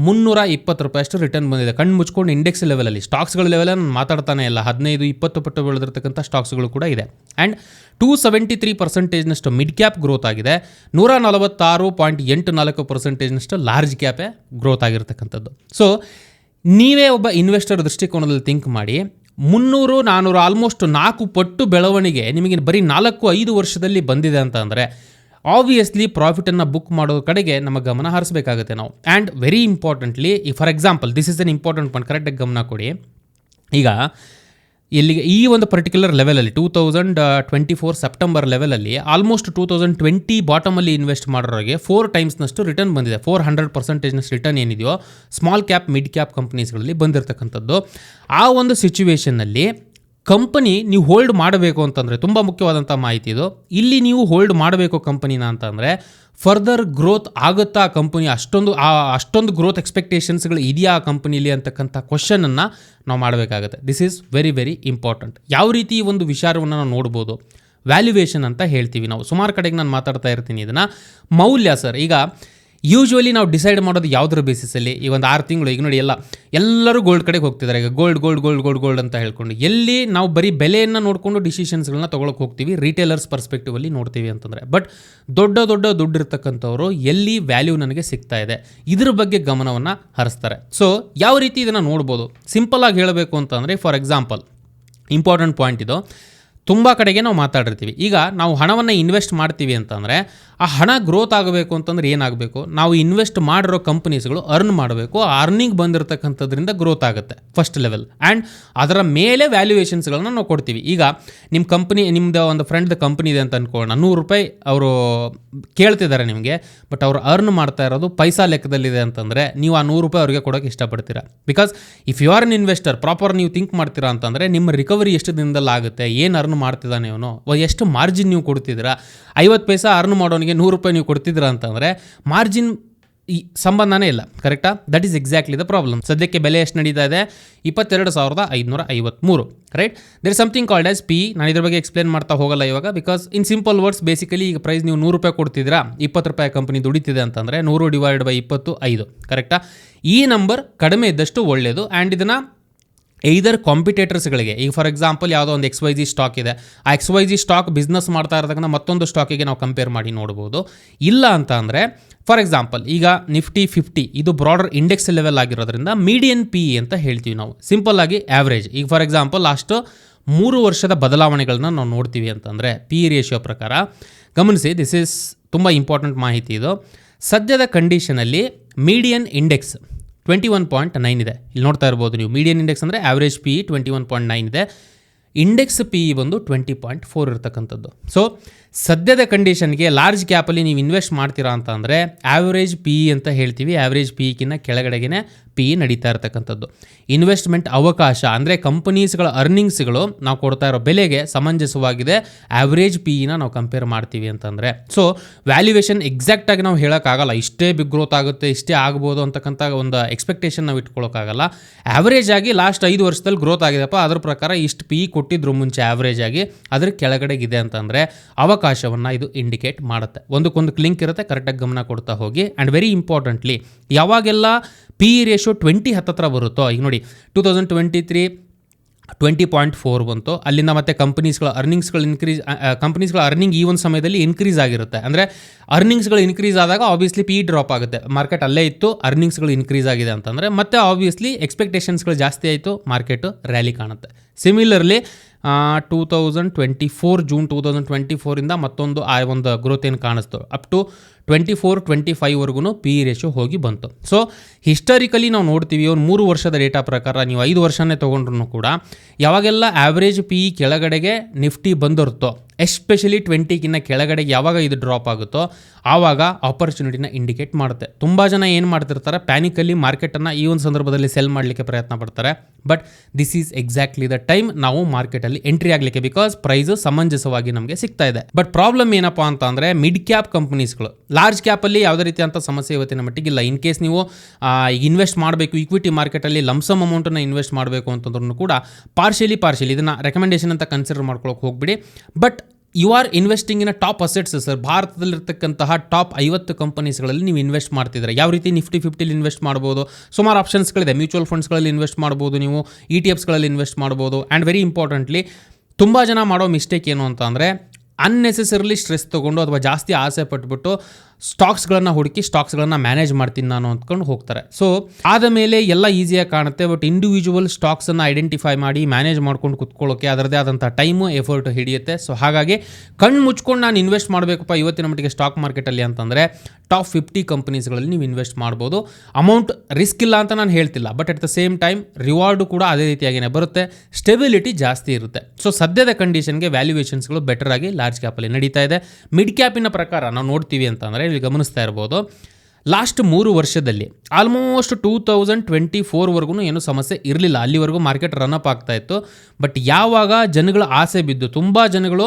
ಮುನ್ನೂರ ಇಪ್ಪತ್ತು ರೂಪಾಯಿ ಅಷ್ಟು ರಿಟರ್ನ್ ಬಂದಿದೆ. ಕಣ್ಣು ಮುಚ್ಕೊಂಡು ಇಂಡೆಕ್ಸ್ ಲೆವೆಲಲ್ಲಿ ಸ್ಟಾಕ್ಸ್ಗಳ ಲೆವೆಲಲ್ಲಿ ನಾನು ಮಾತಾಡ್ತಾನೆ ಇಲ್ಲ. ಹದಿನೈದು, ಇಪ್ಪತ್ತು ಪಟ್ಟು ಬೆಳೆದಿರ್ತಕ್ಕಂಥ ಸ್ಟಾಕ್ಸ್ಗಳು ಕೂಡ ಇದೆ. ಆ್ಯಂಡ್ ಟೂ ಸೆವೆಂಟಿ ತ್ರೀ ಪರ್ಸೆಂಟೇಜ್ನಷ್ಟು ಮಿಡ್ ಕ್ಯಾಪ್ ಗ್ರೋತ್ ಆಗಿದೆ. ನೂರ ನಲವತ್ತಾರು ಪಾಯಿಂಟ್ ಎಂಟು ನಾಲ್ಕು ಪರ್ಸೆಂಟೇಜ್ನಷ್ಟು ಲಾರ್ಜ್ ಕ್ಯಾಪೇ ಗ್ರೋತ್ ಆಗಿರ್ತಕ್ಕಂಥದ್ದು. ಸೊ ನೀವೇ ಒಬ್ಬ ಇನ್ವೆಸ್ಟರ್ ದೃಷ್ಟಿಕೋನದಲ್ಲಿ ಥಿಂಕ್ ಮಾಡಿ ಮುನ್ನೂರು ನಾನ್ನೂರು ಆಲ್ಮೋಸ್ಟ್ ನಾಲ್ಕು ಪಟ್ಟು ಬೆಳವಣಿಗೆ ನಿಮಗೆ ಬರೀ ನಾಲ್ಕು, ಐದು ವರ್ಷದಲ್ಲಿ ಬಂದಿದೆ ಅಂತ ಅಂದರೆ ಆಬ್ವಿಯಸ್ಲಿ ಪ್ರಾಫಿಟನ್ನು ಬುಕ್ ಮಾಡೋ ಕಡೆಗೆ ನಮ್ಮ ಗಮನ ಹರಿಸಬೇಕಾಗುತ್ತೆ ನಾವು. ಆ್ಯಂಡ್ ವೆರಿ ಇಂಪಾರ್ಟೆಂಟ್ಲಿ ಈ for example this is an important point ಕರೆಕ್ಟಾಗಿ ಗಮನ ಕೊಡಿ. ಈಗ ಇಲ್ಲಿಗೆ ಈ ಒಂದು ಪರ್ಟಿಕ್ಯುಲರ್ ಲೆವೆಲಲ್ಲಿ two thousand twenty four September ಲೆವೆಲಲ್ಲಿ ಆಲ್ಮೋಸ್ಟ್ ಟೂ ತೌಸಂಡ್ ಟ್ವೆಂಟಿ ಬಾಟಮಲ್ಲಿ ಇನ್ವೆಸ್ಟ್ ಮಾಡೋರಿಗೆ ಫೋರ್ ಟೈಮ್ಸ್ನಷ್ಟು ರಿಟರ್ನ್ ಬಂದಿದೆ. ಫೋರ್ ಹಂಡ್ರೆಡ್ ಪರ್ಸೆಂಟೇಜ್ನಷ್ಟು ರಿಟರ್ನ್ ಏನಿದೆಯೋ ಸ್ಮಾಲ್ ಕ್ಯಾಪ್ ಮಿಡ್ ಕ್ಯಾಪ್ ಕಂಪ್ನೀಸ್ಗಳಲ್ಲಿ ಬಂದಿರತಕ್ಕಂಥದ್ದು. ಆ ಒಂದು ಸಿಚುವೇಷನ್ನಲ್ಲಿ ಕಂಪನಿ ನೀವು ಹೋಲ್ಡ್ ಮಾಡಬೇಕು ಅಂತಂದರೆ ತುಂಬ ಮುಖ್ಯವಾದಂಥ ಮಾಹಿತಿ ಇದು. ಇಲ್ಲಿ ನೀವು ಹೋಲ್ಡ್ ಮಾಡಬೇಕು ಕಂಪನಿನ ಅಂತಂದರೆ ಫರ್ದರ್ ಗ್ರೋತ್ ಆಗುತ್ತಾ ಆ ಕಂಪನಿ ಅಷ್ಟೊಂದು, ಆ, ಅಷ್ಟೊಂದು ಗ್ರೋತ್ ಎಕ್ಸ್ಪೆಕ್ಟೇಷನ್ಸ್ಗಳು ಇದೆಯಾ ಆ ಕಂಪನಿಲಿ ಅಂತಕ್ಕಂಥ ಕ್ವಶನನ್ನು ನಾವು ಮಾಡಬೇಕಾಗುತ್ತೆ. This is very very important ಯಾವ ರೀತಿ ಒಂದು ವಿಚಾರವನ್ನು ನಾವು ನೋಡ್ಬೋದು? ವ್ಯಾಲ್ಯುವೇಷನ್ ಅಂತ ಹೇಳ್ತೀವಿ ನಾವು. ಸುಮಾರು ಕಡೆಗೆ ನಾನು ಮಾತಾಡ್ತಾ ಇರ್ತೀನಿ ಇದನ್ನು. ಮೌಲ್ಯ ಸರ್, ಈಗ ಯೂಶ್ವಲಿ ನಾವು ಡಿಸೈಡ್ ಮಾಡೋದು ಯಾವುದ್ರ ಬೇಸಿಸಲ್ಲಿ ಈ ಒಂದು ಆರು ತಿಂಗಳು, ಈಗ ನೋಡಿ ಎಲ್ಲ, ಎಲ್ಲರೂ ಗೋಲ್ಡ್ ಕಡೆಗೆ ಹೋಗ್ತಿದ್ದಾರೆ. ಈಗ gold gold gold gold gold ಅಂತ ಹೇಳ್ಕೊಂಡು, ಎಲ್ಲಿ ನಾವು ಬರೀ ಬೆಲೆಯನ್ನು ನೋಡಿಕೊಂಡು ಡಿಸಿಷನ್ಸ್ಗಳನ್ನ ತೊಗೊಳಕ್ಕೆ ಹೋಗ್ತೀವಿ ರಿಟೇಲರ್ಸ್ ಪರ್ಸ್ಪೆಕ್ಟಿವಲ್ಲಿ ನೋಡ್ತೀವಿ ಅಂತಂದರೆ. ಬಟ್ ದೊಡ್ಡ ದೊಡ್ಡ ದುಡ್ಡು ಇರ್ತಕ್ಕಂಥವ್ರು ಎಲ್ಲಿ ವ್ಯಾಲ್ಯೂ ನನಗೆ ಸಿಗ್ತಾ ಇದೆ, ಇದ್ರ ಬಗ್ಗೆ ಗಮನವನ್ನು ಹರಿಸ್ತಾರೆ. ಸೊ ಯಾವ ರೀತಿ ಇದನ್ನು ನೋಡ್ಬೋದು? ಸಿಂಪಲ್ ಆಗಿ ಹೇಳಬೇಕು ಅಂತಂದರೆ ಫಾರ್ ಎಕ್ಸಾಂಪಲ್ ಇಂಪಾರ್ಟೆಂಟ್ ಪಾಯಿಂಟ್ ಇದು. ತುಂಬ ಕಡೆಗೆ ನಾವು ಮಾತಾಡಿರ್ತೀವಿ. ಈಗ ನಾವು ಹಣವನ್ನು ಇನ್ವೆಸ್ಟ್ ಮಾಡ್ತೀವಿ ಅಂತಂದರೆ, ಆ ಹಣ ಗ್ರೋತ್ ಆಗಬೇಕು ಅಂತಂದ್ರೆ ಏನಾಗಬೇಕು? ನಾವು ಇನ್ವೆಸ್ಟ್ ಮಾಡಿರೋ ಕಂಪನೀಸ್ಗಳು ಅರ್ನ್ ಮಾಡಬೇಕು. ಆ ಅರ್ನಿಂಗ್ ಬಂದಿರತಕ್ಕಂಥದ್ರಿಂದ ಗ್ರೋತ್ ಆಗುತ್ತೆ ಫಸ್ಟ್ ಲೆವೆಲ್ ಆ್ಯಂಡ್ ಅದರ ಮೇಲೆ ವ್ಯಾಲ್ಯೂಯೇಷನ್ಸ್ಗಳನ್ನ ನಾವು ಕೊಡ್ತೀವಿ. ಈಗ ನಿಮ್ಮ ಕಂಪ್ನಿ ನಿಮ್ಮದು ಒಂದು ಫ್ರೆಂಡ್ದು ಕಂಪ್ನಿ ಇದೆ ಅಂತ ಅನ್ಕೊಳ್ಳೋಣ. ನೂರು ರೂಪಾಯಿ ಅವರು ಕೇಳ್ತಿದ್ದಾರೆ ನಿಮಗೆ ಬಟ್ ಅವರು ಅರ್ನ್ ಮಾಡ್ತಾ ಇರೋದು ಪೈಸಾ ಲೆಕ್ಕದಲ್ಲಿದೆ ಅಂತಂದರೆ, ನೀವು ಆ ನೂರು ರೂಪಾಯಿ ಅವ್ರಿಗೆ ಕೊಡೋಕೆ ಇಷ್ಟಪಡ್ತೀರಾ? Because if you are an investor proper ನೀವು ಥಿಂಕ್ ಮಾಡ್ತೀರಾ ಅಂತಂದರೆ, ನಿಮ್ಮ ರಿಕವರಿ ಎಷ್ಟು ದಿನದಲ್ಲಿ ಆಗುತ್ತೆ ಏನು ಅರ್ನ್ ಮಾಡ್ತಿದ್ದಾನೆ ಇವನು. ಎಷ್ಟು ಮಾರ್ಜಿನ್ ನೀವು ಕೊಡ್ತಿದ್ದೀರಾ? ಐವತ್ತು ಪೈಸಾ ಅರ್ನ್ ಮಾಡೋನಿಗೆ ನೂರು ರೂಪಾಯಿ ನೀವು ಕೊಡ್ತಿದ್ದೀರಾ ಅಂತಂದರೆ ಮಾರ್ಜಿನ್ ಈ ಸಂಬಂಧನೇ ಇಲ್ಲ ಕರೆಕ್ಟಾ that is exactly the problem ಸದ್ಯಕ್ಕೆ ಬೆಲೆ ಎಷ್ಟು ನಡೀತಾ ಇದೆ? ಇಪ್ಪತ್ತೆರಡು ಸಾವಿರದ ಐದುನೂರ ಐವತ್ತ್ಮೂರು right there something called as P ನಾನು ಇದ್ರ ಬಗ್ಗೆ ಎಕ್ಸ್ಪ್ಲೇನ್ ಮಾಡ್ತಾ ಹೋಗಲ್ಲ ಇವಾಗ because in simple words basically ಈಗ ಪ್ರೈಸ್ ನೀವು ನೂರು ರೂಪಾಯಿ ಕೊಡ್ತಿದ್ದೀರಾ? ಇಪ್ಪತ್ತು ರೂಪಾಯಿ ಕಂಪನಿ ದುಡಿತಿದೆ ಅಂತಂದರೆ ನೂರು ಡಿವೈಡ್ ಬೈ ಇಪ್ಪತ್ತು, ಐದು ಕರೆಕ್ಟಾ ಈ ನಂಬರ್ ಕಡಿಮೆ ಇದ್ದಷ್ಟು ಒಳ್ಳೆಯದು ಆ್ಯಂಡ್ ಇದನ್ನು either ಕಾಂಪಿಟೇಟರ್ಸ್ಗಳಿಗೆ ಈಗ ಫಾರ್ ಎಕ್ಸಾಂಪಲ್ ಯಾವುದೋ ಒಂದು ಎಕ್ಸ್ ವೈ ಜಿ ಸ್ಟಾಕ್ ಇದೆ, ಆ X Y G stock business ಮಾಡ್ತಾ ಇರತಕ್ಕಂಥ ಮತ್ತೊಂದು ಸ್ಟಾಕಿಗೆ ನಾವು ಕಂಪೇರ್ ಮಾಡಿ ನೋಡ್ಬೋದು. ಇಲ್ಲ ಅಂತ ಅಂದರೆ ಫಾರ್ ಎಕ್ಸಾಂಪಲ್ ಈಗ ನಿಫ್ಟಿ ಫಿಫ್ಟಿ ಇದು ಬ್ರಾಡರ್ ಇಂಡೆಕ್ಸ್ ಲೆವೆಲ್ ಆಗಿರೋದ್ರಿಂದ ಮೀಡಿಯನ್ ಪಿ ಅಂತ ಹೇಳ್ತೀವಿ ನಾವು. ಸಿಂಪಲ್ ಆಗಿ ಆ್ಯಾವ್ರೇಜ್ ಈಗ ಫಾರ್ ಎಕ್ಸಾಂಪಲ್ ಲಾಸ್ಟ್ ಮೂರು ವರ್ಷದ ಬದಲಾವಣೆಗಳನ್ನ ನಾವು ನೋಡ್ತೀವಿ ಅಂತಂದರೆ ಪಿ ರೇಷಿಯೋ ಪ್ರಕಾರ. ಗಮನಿಸಿ ದಿಸ್ ಈಸ್ ತುಂಬ ಇಂಪಾರ್ಟೆಂಟ್ ಮಾಹಿತಿ ಇದು. ಸದ್ಯದ ಕಂಡೀಷನಲ್ಲಿ median index twenty one point nine ಇದೆ. ಇಲ್ಲಿ ನೋಡ್ತಾ ಇರ್ಬೋದು ನೀವು. ಮೀಡಿಯನ್ ಇಂಡೆಕ್ಸ್ ಅಂದರೆ average P twenty one point nine ಇದೆ. ಇಂಡೆಕ್ಸ್ ಪಿ ಇ ಬಂದು ಟ್ವೆಂಟಿ ಪಾಯಿಂಟ್ ಫೋರ್ ಇರ್ತಕ್ಕಂಥದ್ದು. ಸೊ ಸದ್ಯದ ಕಂಡೀಷನ್ಗೆ ಲಾರ್ಜ್ ಕ್ಯಾಪಲ್ಲಿ ನೀವು ಇನ್ವೆಸ್ಟ್ ಮಾಡ್ತೀರಾ ಅಂತ ಅಂದರೆ ಆ್ಯಾವ್ರೇಜ್ ಪಿ ಇ ಅಂತ ಹೇಳ್ತೀವಿ. ಆ್ಯಾವ್ರೇಜ್ ಪಿ ಇಕ್ಕಿಂತ ಕೆಳಗಡೆಗೆ ಪಿ ಇ ನಡೀತಾ ಇರತಕ್ಕಂಥದ್ದು. ಇನ್ವೆಸ್ಟ್ಮೆಂಟ್ ಅವಕಾಶ ಅಂದರೆ ಕಂಪನೀಸ್ಗಳ ಅರ್ನಿಂಗ್ಸ್ಗಳು ನಾವು ಕೊಡ್ತಾ ಇರೋ ಬೆಲೆಗೆ ಸಮಂಜಸವಾಗಿದೆ. ಆ್ಯಾವ್ರೇಜ್ ಪಿ ಇನ ನಾವು ಕಂಪೇರ್ ಮಾಡ್ತೀವಿ ಅಂತಂದರೆ. ಸೊ ವ್ಯಾಲ್ಯೂಯೇಷನ್ ಎಕ್ಸಾಕ್ಟಾಗಿ ನಾವು ಹೇಳೋಕ್ಕಾಗಲ್ಲ. ಇಷ್ಟೇ ಬಿಗ್ ಗ್ರೋತ್ ಆಗುತ್ತೆ, ಇಷ್ಟೇ ಆಗ್ಬೋದು ಅಂತಕ್ಕಂಥ ಒಂದು ಎಕ್ಸ್ಪೆಕ್ಟೇಷನ್ ನಾವು ಇಟ್ಕೊಳ್ಳೋಕ್ಕಾಗಲ್ಲ ಆ್ಯಾವ್ರೇಜ್ ಆಗಿ ಲಾಸ್ಟ್ ಐದು ವರ್ಷದಲ್ಲಿ ಗ್ರೋತ್ ಆಗಿದೆಪ್ಪ ಅದ್ರ ಪ್ರಕಾರ ಇಷ್ಟು ಪಿ ಕೊಟ್ಟಿದ್ರು ಮುಂಚೆ ಆ್ಯಾವ್ರೇಜ್ ಆಗಿ, ಅದ್ರ ಕೆಳಗಡೆಗಿದೆ ಅಂತಂದರೆ ಅವಕಾಶವನ್ನು ಇದು ಇಂಡಿಕೇಟ್ ಮಾಡುತ್ತೆ. ಒಂದಕ್ಕೊಂದು ಕ್ಲಿಂಕ್ ಇರುತ್ತೆ ಕರೆಕ್ಟಾಗಿ ಗಮನ ಕೊಡ್ತಾ ಹೋಗಿ. ಆ್ಯಂಡ್ ವೆರಿ ಇಂಪಾರ್ಟೆಂಟ್ಲಿ ಯಾವಾಗೆಲ್ಲ ಪಿ ರೇಷೋ ಟ್ವೆಂಟಿ ಹತ್ತತ್ರ ಬರುತ್ತೋ, ಈಗ ನೋಡಿ two thousand twenty three twenty point four ಬಂತು. ಅಲ್ಲಿಂದ ಮತ್ತೆ ಕಂಪನೀಸ್ಗಳ ಅರ್ನಿಂಗ್ಸ್ಗಳು ಇನ್ಕ್ರೀಸ್ ಕಂಪನೀಸ್ಗಳ ಅರ್ನಿಂಗ್ ಈ ಒಂದು ಸಮಯದಲ್ಲಿ ಇನ್ಕ್ರೀಸ್ ಆಗಿರುತ್ತೆ. ಅಂದರೆ ಅರ್ನಿಂಗ್ಸ್ಗಳು ಇನ್ಕ್ರೀಸ್ ಆದಾಗ ಆಬ್ವಿಯಸ್ಲಿ ಪಿ ಡ್ರಾಪ್ ಆಗುತ್ತೆ. ಮಾರ್ಕೆಟ್ ಅಲ್ಲೇ ಇತ್ತು ಅರ್ನಿಂಗ್ಸ್ಗಳು ಇನ್ಕ್ರೀಸ್ ಆಗಿದೆ ಅಂತಂದರೆ, ಮತ್ತೆ ಆಬ್ವಿಯಸ್ಲಿ ಎಕ್ಸ್ಪೆಕ್ಟೇಷನ್ಸ್ಗಳು ಜಾಸ್ತಿ ಆಯಿತು ಮಾರ್ಕೆಟು ರ್ಯಾಲಿ ಕಾಣುತ್ತೆ. Similarly two thousand twenty four June two thousand twenty ಫೋರಿಂದ ಮತ್ತೊಂದು, ಆ, ಒಂದು ಗ್ರೋತ್ ಏನು ಕಾಣಿಸ್ತು? Up to twenty four twenty ಫೈವ್ವರೆಗೂ P E ಹೋಗಿ ಬಂತು. ಸೊ ಹಿಸ್ಟಾರಿಕಲಿ ನಾವು ನೋಡ್ತೀವಿ ಒಂದು ಮೂರು ವರ್ಷದ ಡೇಟಾ ಪ್ರಕಾರ ನೀವು ಐದು ವರ್ಷನೇ ತೊಗೊಂಡ್ರು ಕೂಡ, ಯಾವಾಗೆಲ್ಲ ಆ್ಯಾವ್ರೇಜ್ ಪಿ ಇ ಕೆಳಗಡೆಗೆ ನಿಫ್ಟಿ ಬಂದಿರುತ್ತೋ ಎಸ್ಪೆಷಲಿ ಟ್ವೆಂಟಿಗಿನ್ನ ಕೆಳಗಡೆ ಯಾವಾಗ ಇದು ಡ್ರಾಪ್ ಆಗುತ್ತೋ ಆವಾಗ ಆಪರ್ಚುನಿಟಿನ ಇಂಡಿಕೇಟ್ ಮಾಡುತ್ತೆ. ತುಂಬ ಜನ ಏನು ಮಾಡ್ತಿರ್ತಾರೆ ಪ್ಯಾನಿಕಲ್ಲಿ ಮಾರ್ಕೆಟನ್ನು ಈ ಒಂದು ಸಂದರ್ಭದಲ್ಲಿ ಸೆಲ್ ಮಾಡಲಿಕ್ಕೆ ಪ್ರಯತ್ನ ಪಡ್ತಾರೆ. But this is exactly the time ನಾವು ಮಾರ್ಕೆಟಲ್ಲಿ ಎಂಟ್ರಿ ಆಗಲಿಕ್ಕೆ ಬಿಕಾಸ್ ಪ್ರೈಸು ಸಮಂಜಸವಾಗಿ ನಮಗೆ ಸಿಗ್ತಾ ಇದೆ. ಬಟ್ ಪ್ರಾಬ್ಲಮ್ ಏನಪ್ಪಾ ಅಂತ ಅಂದರೆ ಮಿಡ್ ಕ್ಯಾಪ್ ಕಂಪನೀಸ್ಗಳು ಲಾರ್ಜ್ ಕ್ಯಾಪಲ್ಲಿ ಯಾವುದೇ ರೀತಿಯಂಥ ಸಮಸ್ಯೆ ಇವತ್ತಿನ ಮಟ್ಟಿಗಿಲ್ಲ. ಇನ್ ಕೇಸ್ ನೀವು ಈಗ ಇನ್ವೆಸ್ಟ್ ಮಾಡಬೇಕು ಇಕ್ವಿಟಿ ಮಾರ್ಕೆಟಲ್ಲಿ ಲಮ್ಸಮ್ ಅಮೌಂಟನ್ನು ಇನ್ವೆಸ್ಟ್ ಮಾಡಬೇಕು ಅಂತಂದ್ರೂ ಕೂಡ ಪಾರ್ಷಿಯಲಿ ಪಾರ್ಷಿಯಲಿ ಇದನ್ನು ರೆಕಮೆಂಡೇಷನ್ ಅಂತ ಕನ್ಸಿಡರ್ ಮಾಡ್ಕೊಳ್ಳೋಕೆ ಹೋಗ್ಬಿಡಿ. But you are investing in top assets sir ಭಾರತದಲ್ಲಿರ್ತಕ್ಕಂತಹ top ಐವತ್ತು ಕಂಪನೀಸ್ಗಳಲ್ಲಿ ನೀವು ಇನ್ವೆಸ್ಟ್ ಮಾಡ್ತಿದ್ರೆ ಯಾವ ರೀತಿ ನಿಫ್ಟಿ ಫಿಫ್ಟಿಲಿ ಇನ್ವೆಸ್ಟ್ ಮಾಡ್ಬೋದು? ಸುಮಾರು ಆಪ್ಷನ್ಸ್ಗಳಿದೆ ಮ್ಯೂಚುವಲ್ ಫಂಡ್ಸ್ಗಳಲ್ಲಿ ಇನ್ವೆಸ್ಟ್ ಮಾಡ್ಬೋದು ನೀವು ಇ ಟಿ ಎಫ್ಸ್ಗಳಲ್ಲಿ ಇನ್ವೆಸ್ಟ್ ಮಾಡ್ಬೋದು. ಆ್ಯಂಡ್ ವೆರಿ ಇಂಪಾರ್ಟೆಂಟ್ಲಿ ತುಂಬ ಜನ ಮಾಡೋ ಮಿಸ್ಟೇಕ್ ಏನು ಅಂತ ಅಂದರೆ ಅನ್ನೆಸೆಸರಿಲಿ ಸ್ಟ್ರೆಸ್ ತೊಗೊಂಡು ಅಥವಾ ಜಾಸ್ತಿ ಆಸೆ ಪಟ್ಬಿಟ್ಟು ಸ್ಟಾಕ್ಸ್ಗಳನ್ನು ಹುಡುಕಿ ಸ್ಟಾಕ್ಸ್ಗಳನ್ನು ಮ್ಯಾನೇಜ್ ಮಾಡ್ತೀನಿ ನಾನು ಅಂದ್ಕೊಂಡು ಹೋಗ್ತಾರೆ. ಸೊ ಆದ ಮೇಲೆ ಎಲ್ಲ ಈಸಿಯಾಗಿ ಕಾಣುತ್ತೆ ಬಟ್ ಇಂಡಿವಿಜುವಲ್ ಸ್ಟಾಕ್ಸನ್ನು ಐಡೆಂಟಿಫೈ ಮಾಡಿ ಮ್ಯಾನೇಜ್ ಮಾಡ್ಕೊಂಡು ಕುತ್ಕೊಳ್ಳೋಕೆ ಅದರದೇ ಆದಂಥ ಟೈಮು ಎಫರ್ಟ್ ಹಿಡಿಯುತ್ತೆ. ಸೊ ಹಾಗಾಗಿ ಕಣ್ಣು ಮುಚ್ಕೊಂಡು ನಾನು ಇನ್ವೆಸ್ಟ್ ಮಾಡಬೇಕಪ್ಪ ಇವತ್ತಿನ ಮಟ್ಟಿಗೆ ಸ್ಟಾಕ್ ಮಾರ್ಕೆಟಲ್ಲಿ ಅಂತಂದರೆ ಟಾಪ್ ಫಿಫ್ಟಿ ಕಂಪನೀಸ್ಗಳಲ್ಲಿ ನೀವು ಇನ್ವೆಸ್ಟ್ ಮಾಡ್ಬೋದು. ಅಮೌಂಟ್ ರಿಸ್ಕ್ ಇಲ್ಲ ಅಂತ ನಾನು ಹೇಳ್ತಿಲ್ಲ but at the same time reward ಕೂಡ ಅದೇ ರೀತಿಯಾಗಿಯೇ ಬರುತ್ತೆ ಸ್ಟೆಬಿಲಿಟಿ ಜಾಸ್ತಿ ಇರುತ್ತೆ. ಸೊ ಸದ್ಯದ ಕಂಡೀಷನ್ಗೆ ವ್ಯಾಲ್ಯೂಯೇಷನ್ಸ್ಗಳು ಬೆಟರ್ ಆಗಿ ಲಾರ್ಜ್ ಕ್ಯಾಪಲ್ಲಿ ನಡೀತಾ ಇದೆ. ಮಿಡ್ ಕ್ಯಾಪಿನ ಪ್ರಕಾರ ನಾವು ನೋಡ್ತೀವಿ ಅಂತಂದರೆ ಇಲ್ಲಿ ಗಮನಿಸ್ತಾ ಇರ್ಬೋದು. ಲಾಸ್ಟ್ ಮೂರು ವರ್ಷದಲ್ಲಿ ಆಲ್ಮೋಸ್ಟ್ ಟೂ ತೌಸಂಡ್ ಟ್ವೆಂಟಿ ಫೋರ್ವರೆಗೂ ಏನೂ ಸಮಸ್ಯೆ ಇರಲಿಲ್ಲ. ಅಲ್ಲಿವರೆಗೂ ಮಾರ್ಕೆಟ್ ರನ್ಅಪ್ ಆಗ್ತಾ ಇತ್ತು. ಬಟ್ ಯಾವಾಗ ಜನಗಳ ಆಸೆ ಬಿದ್ದು, ತುಂಬ ಜನಗಳು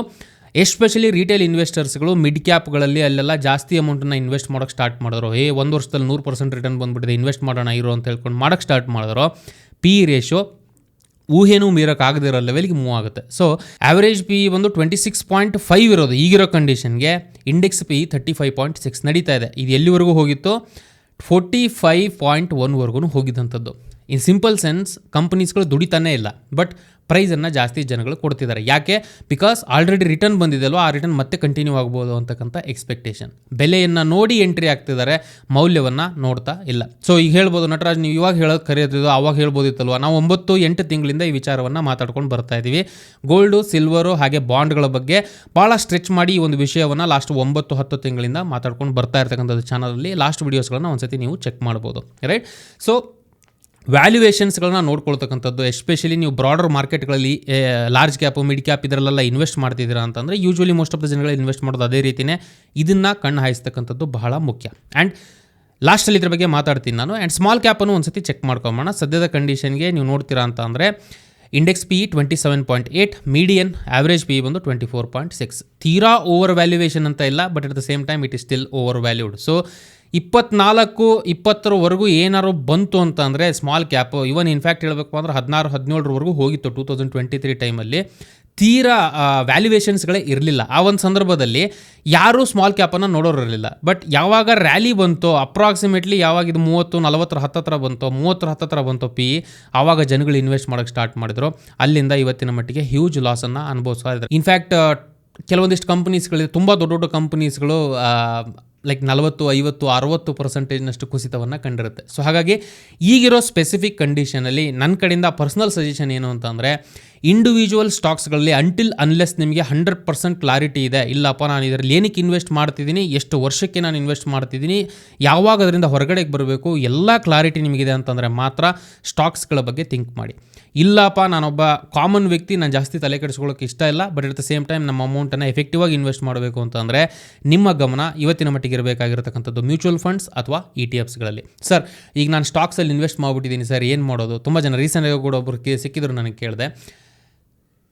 ಎಸ್ಪೆಷಲಿ ರಿಟೇಲ್ ಇನ್ವೆಸ್ಟರ್ಸ್ಗಳು ಮಿಡ್ ಕ್ಯಾಪ್ಗಳಲ್ಲಿ ಅಲ್ಲೆಲ್ಲ ಜಾಸ್ತಿ ಅಮೌಂಟನ್ನು ಇನ್ವೆಸ್ಟ್ ಮಾಡೋಕ್ಕೆ ಸ್ಟಾರ್ಟ್ ಮಾಡಿದ್ರು. ಏ ಒಂದು ವರ್ಷದಲ್ಲಿ ನೂರು ಪರ್ಸೆಂಟ್ ರಿಟರ್ನ್ ಬಂದುಬಿಟ್ಟಿದೆ ಇನ್ವೆಸ್ಟ್ ಮಾಡೋಣ, ಇರೋ ಅಂತ ಹೇಳ್ಕೊಂಡು ಮಾಡೋಕ್ಕೆ ಸ್ಟಾರ್ಟ್ ಮಾಡಿದ್ರು. ಪಿ ರೇಷೋ ಊಹೆನೂ ಮೀರೋಕ್ಕಾಗದಿರೋ ಲೆವೆಲ್ಗೆ ಮೂವ್ ಆಗುತ್ತೆ. ಸೊ ಆವರೇಜ್ ಪಿ ಬಂದು ಟ್ವೆಂಟಿ ಸಿಕ್ಸ್ ಪಾಯಿಂಟ್ ಫೈವ್ ಇರೋದು. ಈಗಿರೋ ಕಂಡೀಷನ್ಗೆ index P thirty five point six ನಡೀತಾ ಇದೆ. ಇದು ಎಲ್ಲಿವರೆಗೂ ಹೋಗಿತ್ತು? ಫೋರ್ಟಿ ಫೈವ್ ಪಾಯಿಂಟ್ ಒನ್ವರೆಗೂ ಹೋಗಿದ್ದಂಥದ್ದು. ಇನ್ ಸಿಂಪಲ್ ಸೆನ್ಸ್ ಕಂಪನೀಸ್ಗಳು ದುಡಿತಾನೇ ಇಲ್ಲ. ಬಟ್ ಪ್ರೈಸನ್ನು ಜಾಸ್ತಿ ಜನಗಳು ಕೊಡ್ತಿದ್ದಾರೆ. ಯಾಕೆ? ಬಿಕಾಸ್ ಆಲ್ರೆಡಿ ರಿಟರ್ನ್ ಬಂದಿದೆಯಲ್ವ? ಆ ರಿಟರ್ನ್ ಮತ್ತೆ ಕಂಟಿನ್ಯೂ ಆಗ್ಬೋದು ಅಂತಕ್ಕಂಥ ಎಕ್ಸ್ಪೆಕ್ಟೇಷನ್ ಬೆಲೆಯನ್ನು ನೋಡಿ ಎಂಟ್ರಿ ಆಗ್ತಿದ್ದಾರೆ, ಮೌಲ್ಯವನ್ನು ನೋಡ್ತಾ ಇಲ್ಲ. ಸೊ ಈಗ ಹೇಳ್ಬೋದು, ನಟರಾಜ್, ನೀವು ಇವಾಗ ಹೇಳೋದು ಕರೆಯೋದಿದ್ದು ಅವಾಗ ಹೇಳ್ಬೋದಿತ್ತಲ್ವ? ನಾವು ಒಂಬತ್ತು, ಎಂಟು ತಿಂಗಳಿಂದ ಈ ವಿಚಾರವನ್ನು ಮಾತಾಡ್ಕೊಂಡು ಬರ್ತಾ ಇದ್ದೀವಿ ಗೋಲ್ಡು ಸಿಲ್ವರು ಹಾಗೆ ಬಾಂಡ್ಗಳ ಬಗ್ಗೆ ಭಾಳ ಸ್ಟ್ರೆಚ್ ಮಾಡಿ ಈ ಒಂದು ವಿಷಯವನ್ನು ಲಾಸ್ಟ್ ಒಂಬತ್ತು, ಹತ್ತು ತಿಂಗಳಿಂದ ಮಾತಾಡ್ಕೊಂಡು ಬರ್ತಾ ಇರ್ತಕ್ಕಂಥದ್ದು ಚಾನಲಲ್ಲಿ ಲಾಸ್ಟ್ ವೀಡಿಯೋಸ್ಗಳನ್ನ ಒಂದ್ಸತಿ ನೀವು ಚೆಕ್ ಮಾಡ್ಬೋದು. ರೈಟ್ ಸೊ ವ್ಯಾಲ್ಯೂಯೇಷನ್ಸ್ಗಳನ್ನ ನೋಡ್ಕೊಳ್ತಕ್ಕಂಥದ್ದು ಎಸ್ಪೆಷಲಿ ನೀವು ಬ್ರಾಡರ್ ಮಾರ್ಕೆಟ್ಗಳಲ್ಲಿ ಲಾರ್ಜ್ ಕ್ಯಾಪು ಮಿಡ್ ಕ್ಯಾಪ್ ಇದರಲ್ಲೆಲ್ಲ ಇನ್ವೆಸ್ಟ್ ಮಾಡ್ತಿದ್ದೀರಾ ಅಂತಂದರೆ ಯೂಶ್ವಲಿ ಮೋಸ್ಟ್ ಆಫ್ ದ ಜನಗಳು ಇನ್ವೆಸ್ಟ್ ಮಾಡೋದು ಅದೇ ರೀತಿಯೇ ಇದನ್ನು ಕಣ್ಣು ಹಾಯಿಸ್ತಕ್ಕಂಥದ್ದು ಬಹಳ ಮುಖ್ಯ. ಆ್ಯಂಡ್ ಲಾಸ್ಟಲ್ಲಿ ಇದ್ರ ಬಗ್ಗೆ ಮಾತಾಡ್ತೀನಿ ನಾನು. ಆ್ಯಂಡ್ ಸ್ಮಾಲ್ ಕ್ಯಾಪನ್ನು ಒಂದು ಸತಿ ಚೆಕ್ ಮಾಡ್ಕೊಂಬೋಣ ಸದ್ಯದ ಕಂಡೀಷನ್ಗೆ ನೀವು ನೋಡ್ತೀರಾ ಅಂತ ಅಂದರೆ index P twenty seven point eight median average P ಬಂದು ಟ್ವೆಂಟಿ ಫೋರ್ ಪಾಯಿಂಟ್ ಸಿಕ್ಸ್ ತೀರಾ ಓವರ್ ವ್ಯಾಲ್ಯೂಯೇಷನ್ ಅಂತ ಇಲ್ಲ but at the same time it is still over valued so ಇಪ್ಪತ್ನಾಲ್ಕು, ಇಪ್ಪತ್ತರವರೆಗೂ ಏನಾರು ಬಂತು ಅಂತಂದರೆ ಸ್ಮಾಲ್ ಕ್ಯಾಪ್ ಇವನ್ ಇನ್ಫ್ಯಾಕ್ಟ್ ಹೇಳಬೇಕು ಅಂದ್ರೆ ಹದಿನಾರು, ಹದಿನೇಳರವರೆಗೂ ಹೋಗಿತ್ತು ಟೂ ತೌಸಂಡ್ ಟ್ವೆಂಟಿ ತ್ರೀ ಟೈಮಲ್ಲಿ ತೀರಾ ವ್ಯಾಲ್ಯುವೇಷನ್ಸ್ಗಳೇ ಇರಲಿಲ್ಲ. ಆ ಒಂದು ಸಂದರ್ಭದಲ್ಲಿ ಯಾರೂ ಸ್ಮಾಲ್ ಕ್ಯಾಪನ್ನು ನೋಡೋರಿರಲಿಲ್ಲ ಬಟ್ ಯಾವಾಗ ರ್ಯಾಲಿ ಬಂತೋ ಅಪ್ರಾಕ್ಸಿಮೇಟ್ಲಿ ಯಾವಾಗ ಇದು ಮೂವತ್ತು, ನಲವತ್ತರ ಹತ್ತತ್ರ ಬಂತೋ, ಮೂವತ್ತರ ಹತ್ತತ್ರ ಬಂತೋ ಪಿ ಆವಾಗ ಜನಗಳು ಇನ್ವೆಸ್ಟ್ ಮಾಡೋಕ್ಕೆ ಸ್ಟಾರ್ಟ್ ಮಾಡಿದ್ರು. ಅಲ್ಲಿಂದ ಇವತ್ತಿನ ಮಟ್ಟಿಗೆ ಹ್ಯೂಜ್ ಲಾಸನ್ನು ಅನುಭವಿಸ್ತಾ ಇದ್ದಾರೆ. ಇನ್ಫ್ಯಾಕ್ಟ್ ಕೆಲವೊಂದಿಷ್ಟು ಕಂಪ್ನೀಸ್ಗಳಿದೆ ತುಂಬ ದೊಡ್ಡ ದೊಡ್ಡ ಕಂಪನೀಸ್ಗಳು ಲೈಕ್ ನಲವತ್ತು, ಐವತ್ತು, ಅರವತ್ತು ಪರ್ಸೆಂಟೇಜ್ನಷ್ಟು ಕುಸಿತವನ್ನು ಕಂಡಿರುತ್ತೆ. ಸೊ ಹಾಗಾಗಿ ಈಗಿರೋ ಸ್ಪೆಸಿಫಿಕ್ ಕಂಡೀಷನಲ್ಲಿ ನನ್ನ ಕಡೆಯಿಂದ ಪರ್ಸ್ನಲ್ ಸಜೆಷನ್ ಏನು ಅಂತಂದರೆ ಇಂಡಿವಿಜುವಲ್ ಸ್ಟಾಕ್ಸ್ಗಳಲ್ಲಿ ಅಂಟಿಲ್ ಅನ್ಲೆಸ್ ನಿಮಗೆ ಹಂಡ್ರೆಡ್ ಪರ್ಸೆಂಟ್ ಕ್ಲಾರಿಟಿ ಇದೆ. ಇಲ್ಲಪ್ಪ, ನಾನು ಇದರಲ್ಲಿ ಏನಕ್ಕೆ ಇನ್ವೆಸ್ಟ್ ಮಾಡ್ತಿದ್ದೀನಿ? ಎಷ್ಟು ವರ್ಷಕ್ಕೆ ನಾನು ಇನ್ವೆಸ್ಟ್ ಮಾಡ್ತಿದ್ದೀನಿ? ಯಾವಾಗ ಅದರಿಂದ ಹೊರಗಡೆಗೆ ಬರಬೇಕು? ಎಲ್ಲ ಕ್ಲಾರಿಟಿ ನಿಮಗಿದೆ ಅಂತಂದರೆ ಮಾತ್ರ ಸ್ಟಾಕ್ಸ್ಗಳ ಬಗ್ಗೆ ಥಿಂಕ್ ಮಾಡಿ. ಇಲ್ಲಪ್ಪ, ನಾನೊಬ್ಬ ಕಾಮನ್ ವ್ಯಕ್ತಿ, ನಾನು ಜಾಸ್ತಿ ತಲೆ ಕೆಡಿಸ್ಕೊಳ್ಳೋಕೆ ಇಷ್ಟ ಇಲ್ಲ but at the same time ನಮ್ಮ ಅಮೌಂಟನ್ನು ಎಫೆಕ್ಟಿವ್ ಆಗಿ ಇನ್ವೆಸ್ಟ್ ಮಾಡಬೇಕು ಅಂತಂದರೆ ನಿಮ್ಮ ಗಮನ ಇವತ್ತಿನ ಮಟ್ಟಿಗೆ ಇರಬೇಕಾಗಿರತಕ್ಕಂಥದ್ದು ಮ್ಯೂಚುವಲ್ ಫಂಡ್ಸ್ ಅಥವಾ ಇ ಟಿ ಎಫ್ಸ್ಗಳಲ್ಲಿ ಸರ್ ಈಗ ನಾನು ಸ್ಟಾಕ್ಸಲ್ಲಿ ಇನ್ವೆಸ್ಟ್ ಮಾಡಿಬಿಟ್ಟಿದ್ದೀನಿ ಸರ್ ಏನು ಮಾಡೋದು? ತುಂಬ ಜನ ರೀಸೆಂಟಾಗಿ ಕೂಡ ಒಬ್ಬರು ಸಿಕ್ಕಿದ್ರು ನನಗೆ ಕೇಳಿದೆ.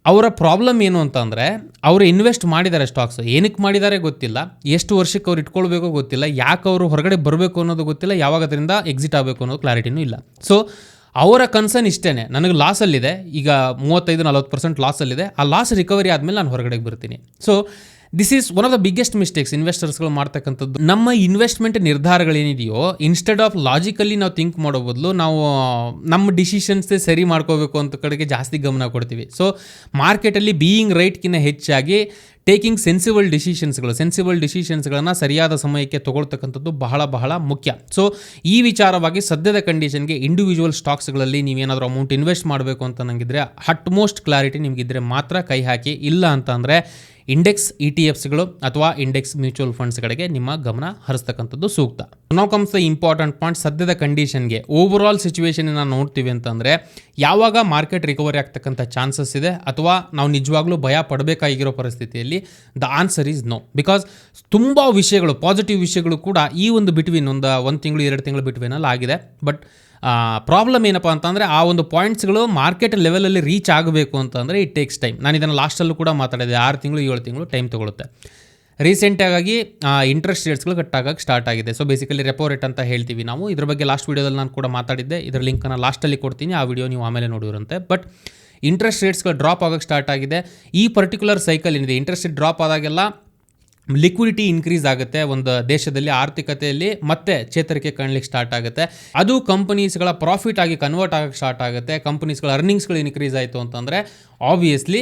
ಅವರ ಪ್ರಾಬ್ಲಮ್ ಏನು ಅಂತಂದರೆ, ಅವರು ಇನ್ವೆಸ್ಟ್ ಮಾಡಿದ್ದಾರೆ ಸ್ಟಾಕ್ಸ್ ಏನಕ್ಕೆ ಮಾಡಿದ್ದಾರೆ ಗೊತ್ತಿಲ್ಲ. ಎಷ್ಟು ವರ್ಷಕ್ಕೆ ಅವ್ರು ಇಟ್ಕೊಳ್ಬೇಕೋ ಗೊತ್ತಿಲ್ಲ. ಯಾಕೆ ಅವರು ಹೊರಗಡೆ ಬರಬೇಕು ಅನ್ನೋದು ಗೊತ್ತಿಲ್ಲ. ಯಾವಾಗ ಅದರಿಂದ ಎಕ್ಸಿಟ್ ಆಗಬೇಕು ಅನ್ನೋದು ಕ್ಲಾರಿಟಿನೂ ಇಲ್ಲ. ಸೊ ಅವರ ಕನ್ಸರ್ನ್ ಇಷ್ಟೇ ನನಗೆ ಲಾಸಲ್ಲಿದೆ ಈಗ ಮೂವತ್ತೈದು ನಲ್ವತ್ತು ಪರ್ಸೆಂಟ್ ಲಾಸಲ್ಲಿದೆ ಆ ಲಾಸ್ ರಿಕವರಿ ಆದಮೇಲೆ ನಾನು ಹೊರಗಡೆಗೆ ಬರ್ತೀನಿ. So this is one of the biggest mistakes ಇನ್ವೆಸ್ಟರ್ಸ್ಗಳು ಮಾಡ್ತಕ್ಕಂಥದ್ದು. ನಮ್ಮ ಇನ್ವೆಸ್ಟ್ಮೆಂಟ್ ನಿರ್ಧಾರಗಳೇನಿದೆಯೋ ಇನ್ಸ್ಟೆಡ್ ಆಫ್ ಲಾಜಿಕಲಿ ನಾವು ಥಿಂಕ್ ಮಾಡೋ ಬದಲು ನಾವು, ನಮ್ಮ ಡಿಸಿಷನ್ಸೇ ಸರಿ ಮಾಡ್ಕೋಬೇಕು ಅಂತ ಕಡೆಗೆ ಜಾಸ್ತಿ ಗಮನ ಕೊಡ್ತೀವಿ. ಸೊ ಮಾರ್ಕೆಟಲ್ಲಿ ಬೀಯಿಂಗ್ ರೈಟ್ಗಿಂತ ಹೆಚ್ಚಾಗಿ ಟೇಕಿಂಗ್ ಸೆನ್ಸಿಬಲ್ ಡಿಸಿಷನ್ಸ್ಗಳು ಸೆನ್ಸಿಬಲ್ ಡಿಸಿಷನ್ಸ್ಗಳನ್ನು ಸರಿಯಾದ ಸಮಯಕ್ಕೆ ತಗೊಳ್ತಕ್ಕಂಥದ್ದು ಬಹಳ ಬಹಳ ಮುಖ್ಯ. ಸೊ ಈ ವಿಚಾರವಾಗಿ ಸದ್ಯದ ಕಂಡೀಷನ್ಗೆ ಇಂಡಿವಿಜುವಲ್ ಸ್ಟಾಕ್ಸ್ಗಳಲ್ಲಿ ನೀವೇನಾದರೂ ಅಮೌಂಟ್ ಇನ್ವೆಸ್ಟ್ ಮಾಡಬೇಕು ಅಂತ ನನಗಿದ್ರೆ ಹಟ್ ಮೋಸ್ಟ್ ಕ್ಲಾರಿಟಿ ನಿಮಗಿದ್ರೆ ಮಾತ್ರ ಕೈ ಹಾಕಿ. ಇಲ್ಲ ಅಂತ ಅಂದರೆ ಇಂಡೆಕ್ಸ್ ಇ ಟಿ ಎಫ್ಸ್ಗಳು ಅಥವಾ ಇಂಡೆಕ್ಸ್ ಮ್ಯೂಚುವಲ್ ಫಂಡ್ಸ್ಗಳಿಗೆ ನಿಮ್ಮ ಗಮನ ಹರಿಸ್ತಕ್ಕಂಥದ್ದು ಸೂಕ್ತ. ನಾವು ಕಮ್ಸ್ ದ ಇಂಪಾರ್ಟೆಂಟ್ ಪಾಯಿಂಟ್ ಸದ್ಯದ ಕಂಡೀಷನ್ಗೆ ಓವರ್ ಆಲ್ ಸಿಚುವೇಶನ್ ನಾವು ನೋಡ್ತೀವಿ ಅಂತಂದರೆ, ಯಾವಾಗ ಮಾರ್ಕೆಟ್ ರಿಕವರಿ ಆಗ್ತಕ್ಕಂಥ ಚಾನ್ಸಸ್ ಇದೆ, ಅಥವಾ ನಾವು ನಿಜವಾಗ್ಲೂ ಭಯ ಪಡಬೇಕಾಗಿರೋ ಪರಿಸ್ಥಿತಿಯಲ್ಲಿ the answer is no because ತುಂಬ ವಿಷಯಗಳು ಪಾಸಿಟಿವ್ ವಿಷಯಗಳು ಕೂಡ ಈ ಒಂದು ಬಿಟ್ವೀನ್ ಒಂದು ಒಂದು ತಿಂಗಳು, ಎರಡು ತಿಂಗಳು ಬಿಟ್ವೀನಲ್ಲಿ ಆಗಿದೆ. ಬಟ್ ಪ್ರಾಬ್ಲಮ್ ಏನಪ್ಪ ಅಂತಂದರೆ, ಆ ಒಂದು ಪಾಯಿಂಟ್ಸ್ಗಳು ಮಾರ್ಕೆಟ್ ಲೆವೆಲಲ್ಲಿ ರೀಚ್ ಆಗಬೇಕು ಅಂತಂದರೆ ಇಟ್ ಟೇಕ್ಸ್ ಟೈಮ್ ನಾನು ಇದನ್ನು ಲಾಸ್ಟಲ್ಲೂ ಕೂಡ ಮಾತಾಡಿದೆ, ಆರು ತಿಂಗಳು, ಏಳು ತಿಂಗಳು ಟೈಮ್ ತೊಗೊಳುತ್ತೆ. ರೀಸೆಂಟಾಗಿ ಇಂಟ್ರೆಸ್ಟ್ ರೇಟ್ಸ್ಗಳು ಕಟ್ ಆಗಕ್ಕೆ ಸ್ಟಾರ್ಟ್ ಆಗಿದೆ. ಸೊ ಬೇಸಿಕಲಿ ರೆಪೋ ರೇಟ್ ಅಂತ ಹೇಳ್ತೀವಿ ನಾವು. ಇದ್ರ ಬಗ್ಗೆ ಲಾಸ್ಟ್ ವೀಡಿಯೋದಲ್ಲಿ ನಾನು ಕೂಡ ಮಾತಾಡಿದ್ದೆ. ಇದರ ಲಿಂಕನ್ನು ಲಾಸ್ಟಲ್ಲಿ ಕೊಡ್ತೀನಿ. ಆ ವಿಡಿಯೋ ನೀವು ಆಮೇಲೆ ನೋಡಿರಂತೆ ಬಟ್ ಇಂಟ್ರೆಸ್ಟ್ ರೇಟ್ಸ್ಗಳು ಡ್ರಾಪ್ ಆಗೋಕ್ಕೆ ಸ್ಟಾರ್ಟ್ ಆಗಿದೆ. ಈ ಪರ್ಟಿಕ್ಯುಲರ್ ಸೈಕಲ್ ಏನಿದೆ? ಇಂಟ್ರೆಸ್ಟ್ ರೇಟ್ ಡ್ರಾಪ್ ಆದಾಗೆಲ್ಲ ಲಿಕ್ವಿಡಿಟಿ ಇನ್ಕ್ರೀಸ್ ಆಗುತ್ತೆ. ಒಂದು ದೇಶದಲ್ಲಿ ಆರ್ಥಿಕತೆಯಲ್ಲಿ ಮತ್ತೆ ಚೇತರಿಕೆ ಕಾಣಲಿಕ್ಕೆ ಸ್ಟಾರ್ಟ್ ಆಗುತ್ತೆ. ಅದು ಕಂಪನೀಸ್ಗಳ ಪ್ರಾಫಿಟ್ ಆಗಿ ಕನ್ವರ್ಟ್ ಆಗಕ್ಕೆ ಸ್ಟಾರ್ಟ್ ಆಗುತ್ತೆ. ಕಂಪನೀಸ್ಗಳ ಅರ್ನಿಂಗ್ಸ್ಗಳು ಇನ್ಕ್ರೀಸ್ ಆಯಿತು ಅಂತಂದರೆ ಆಬ್ವಿಯಸ್ಲಿ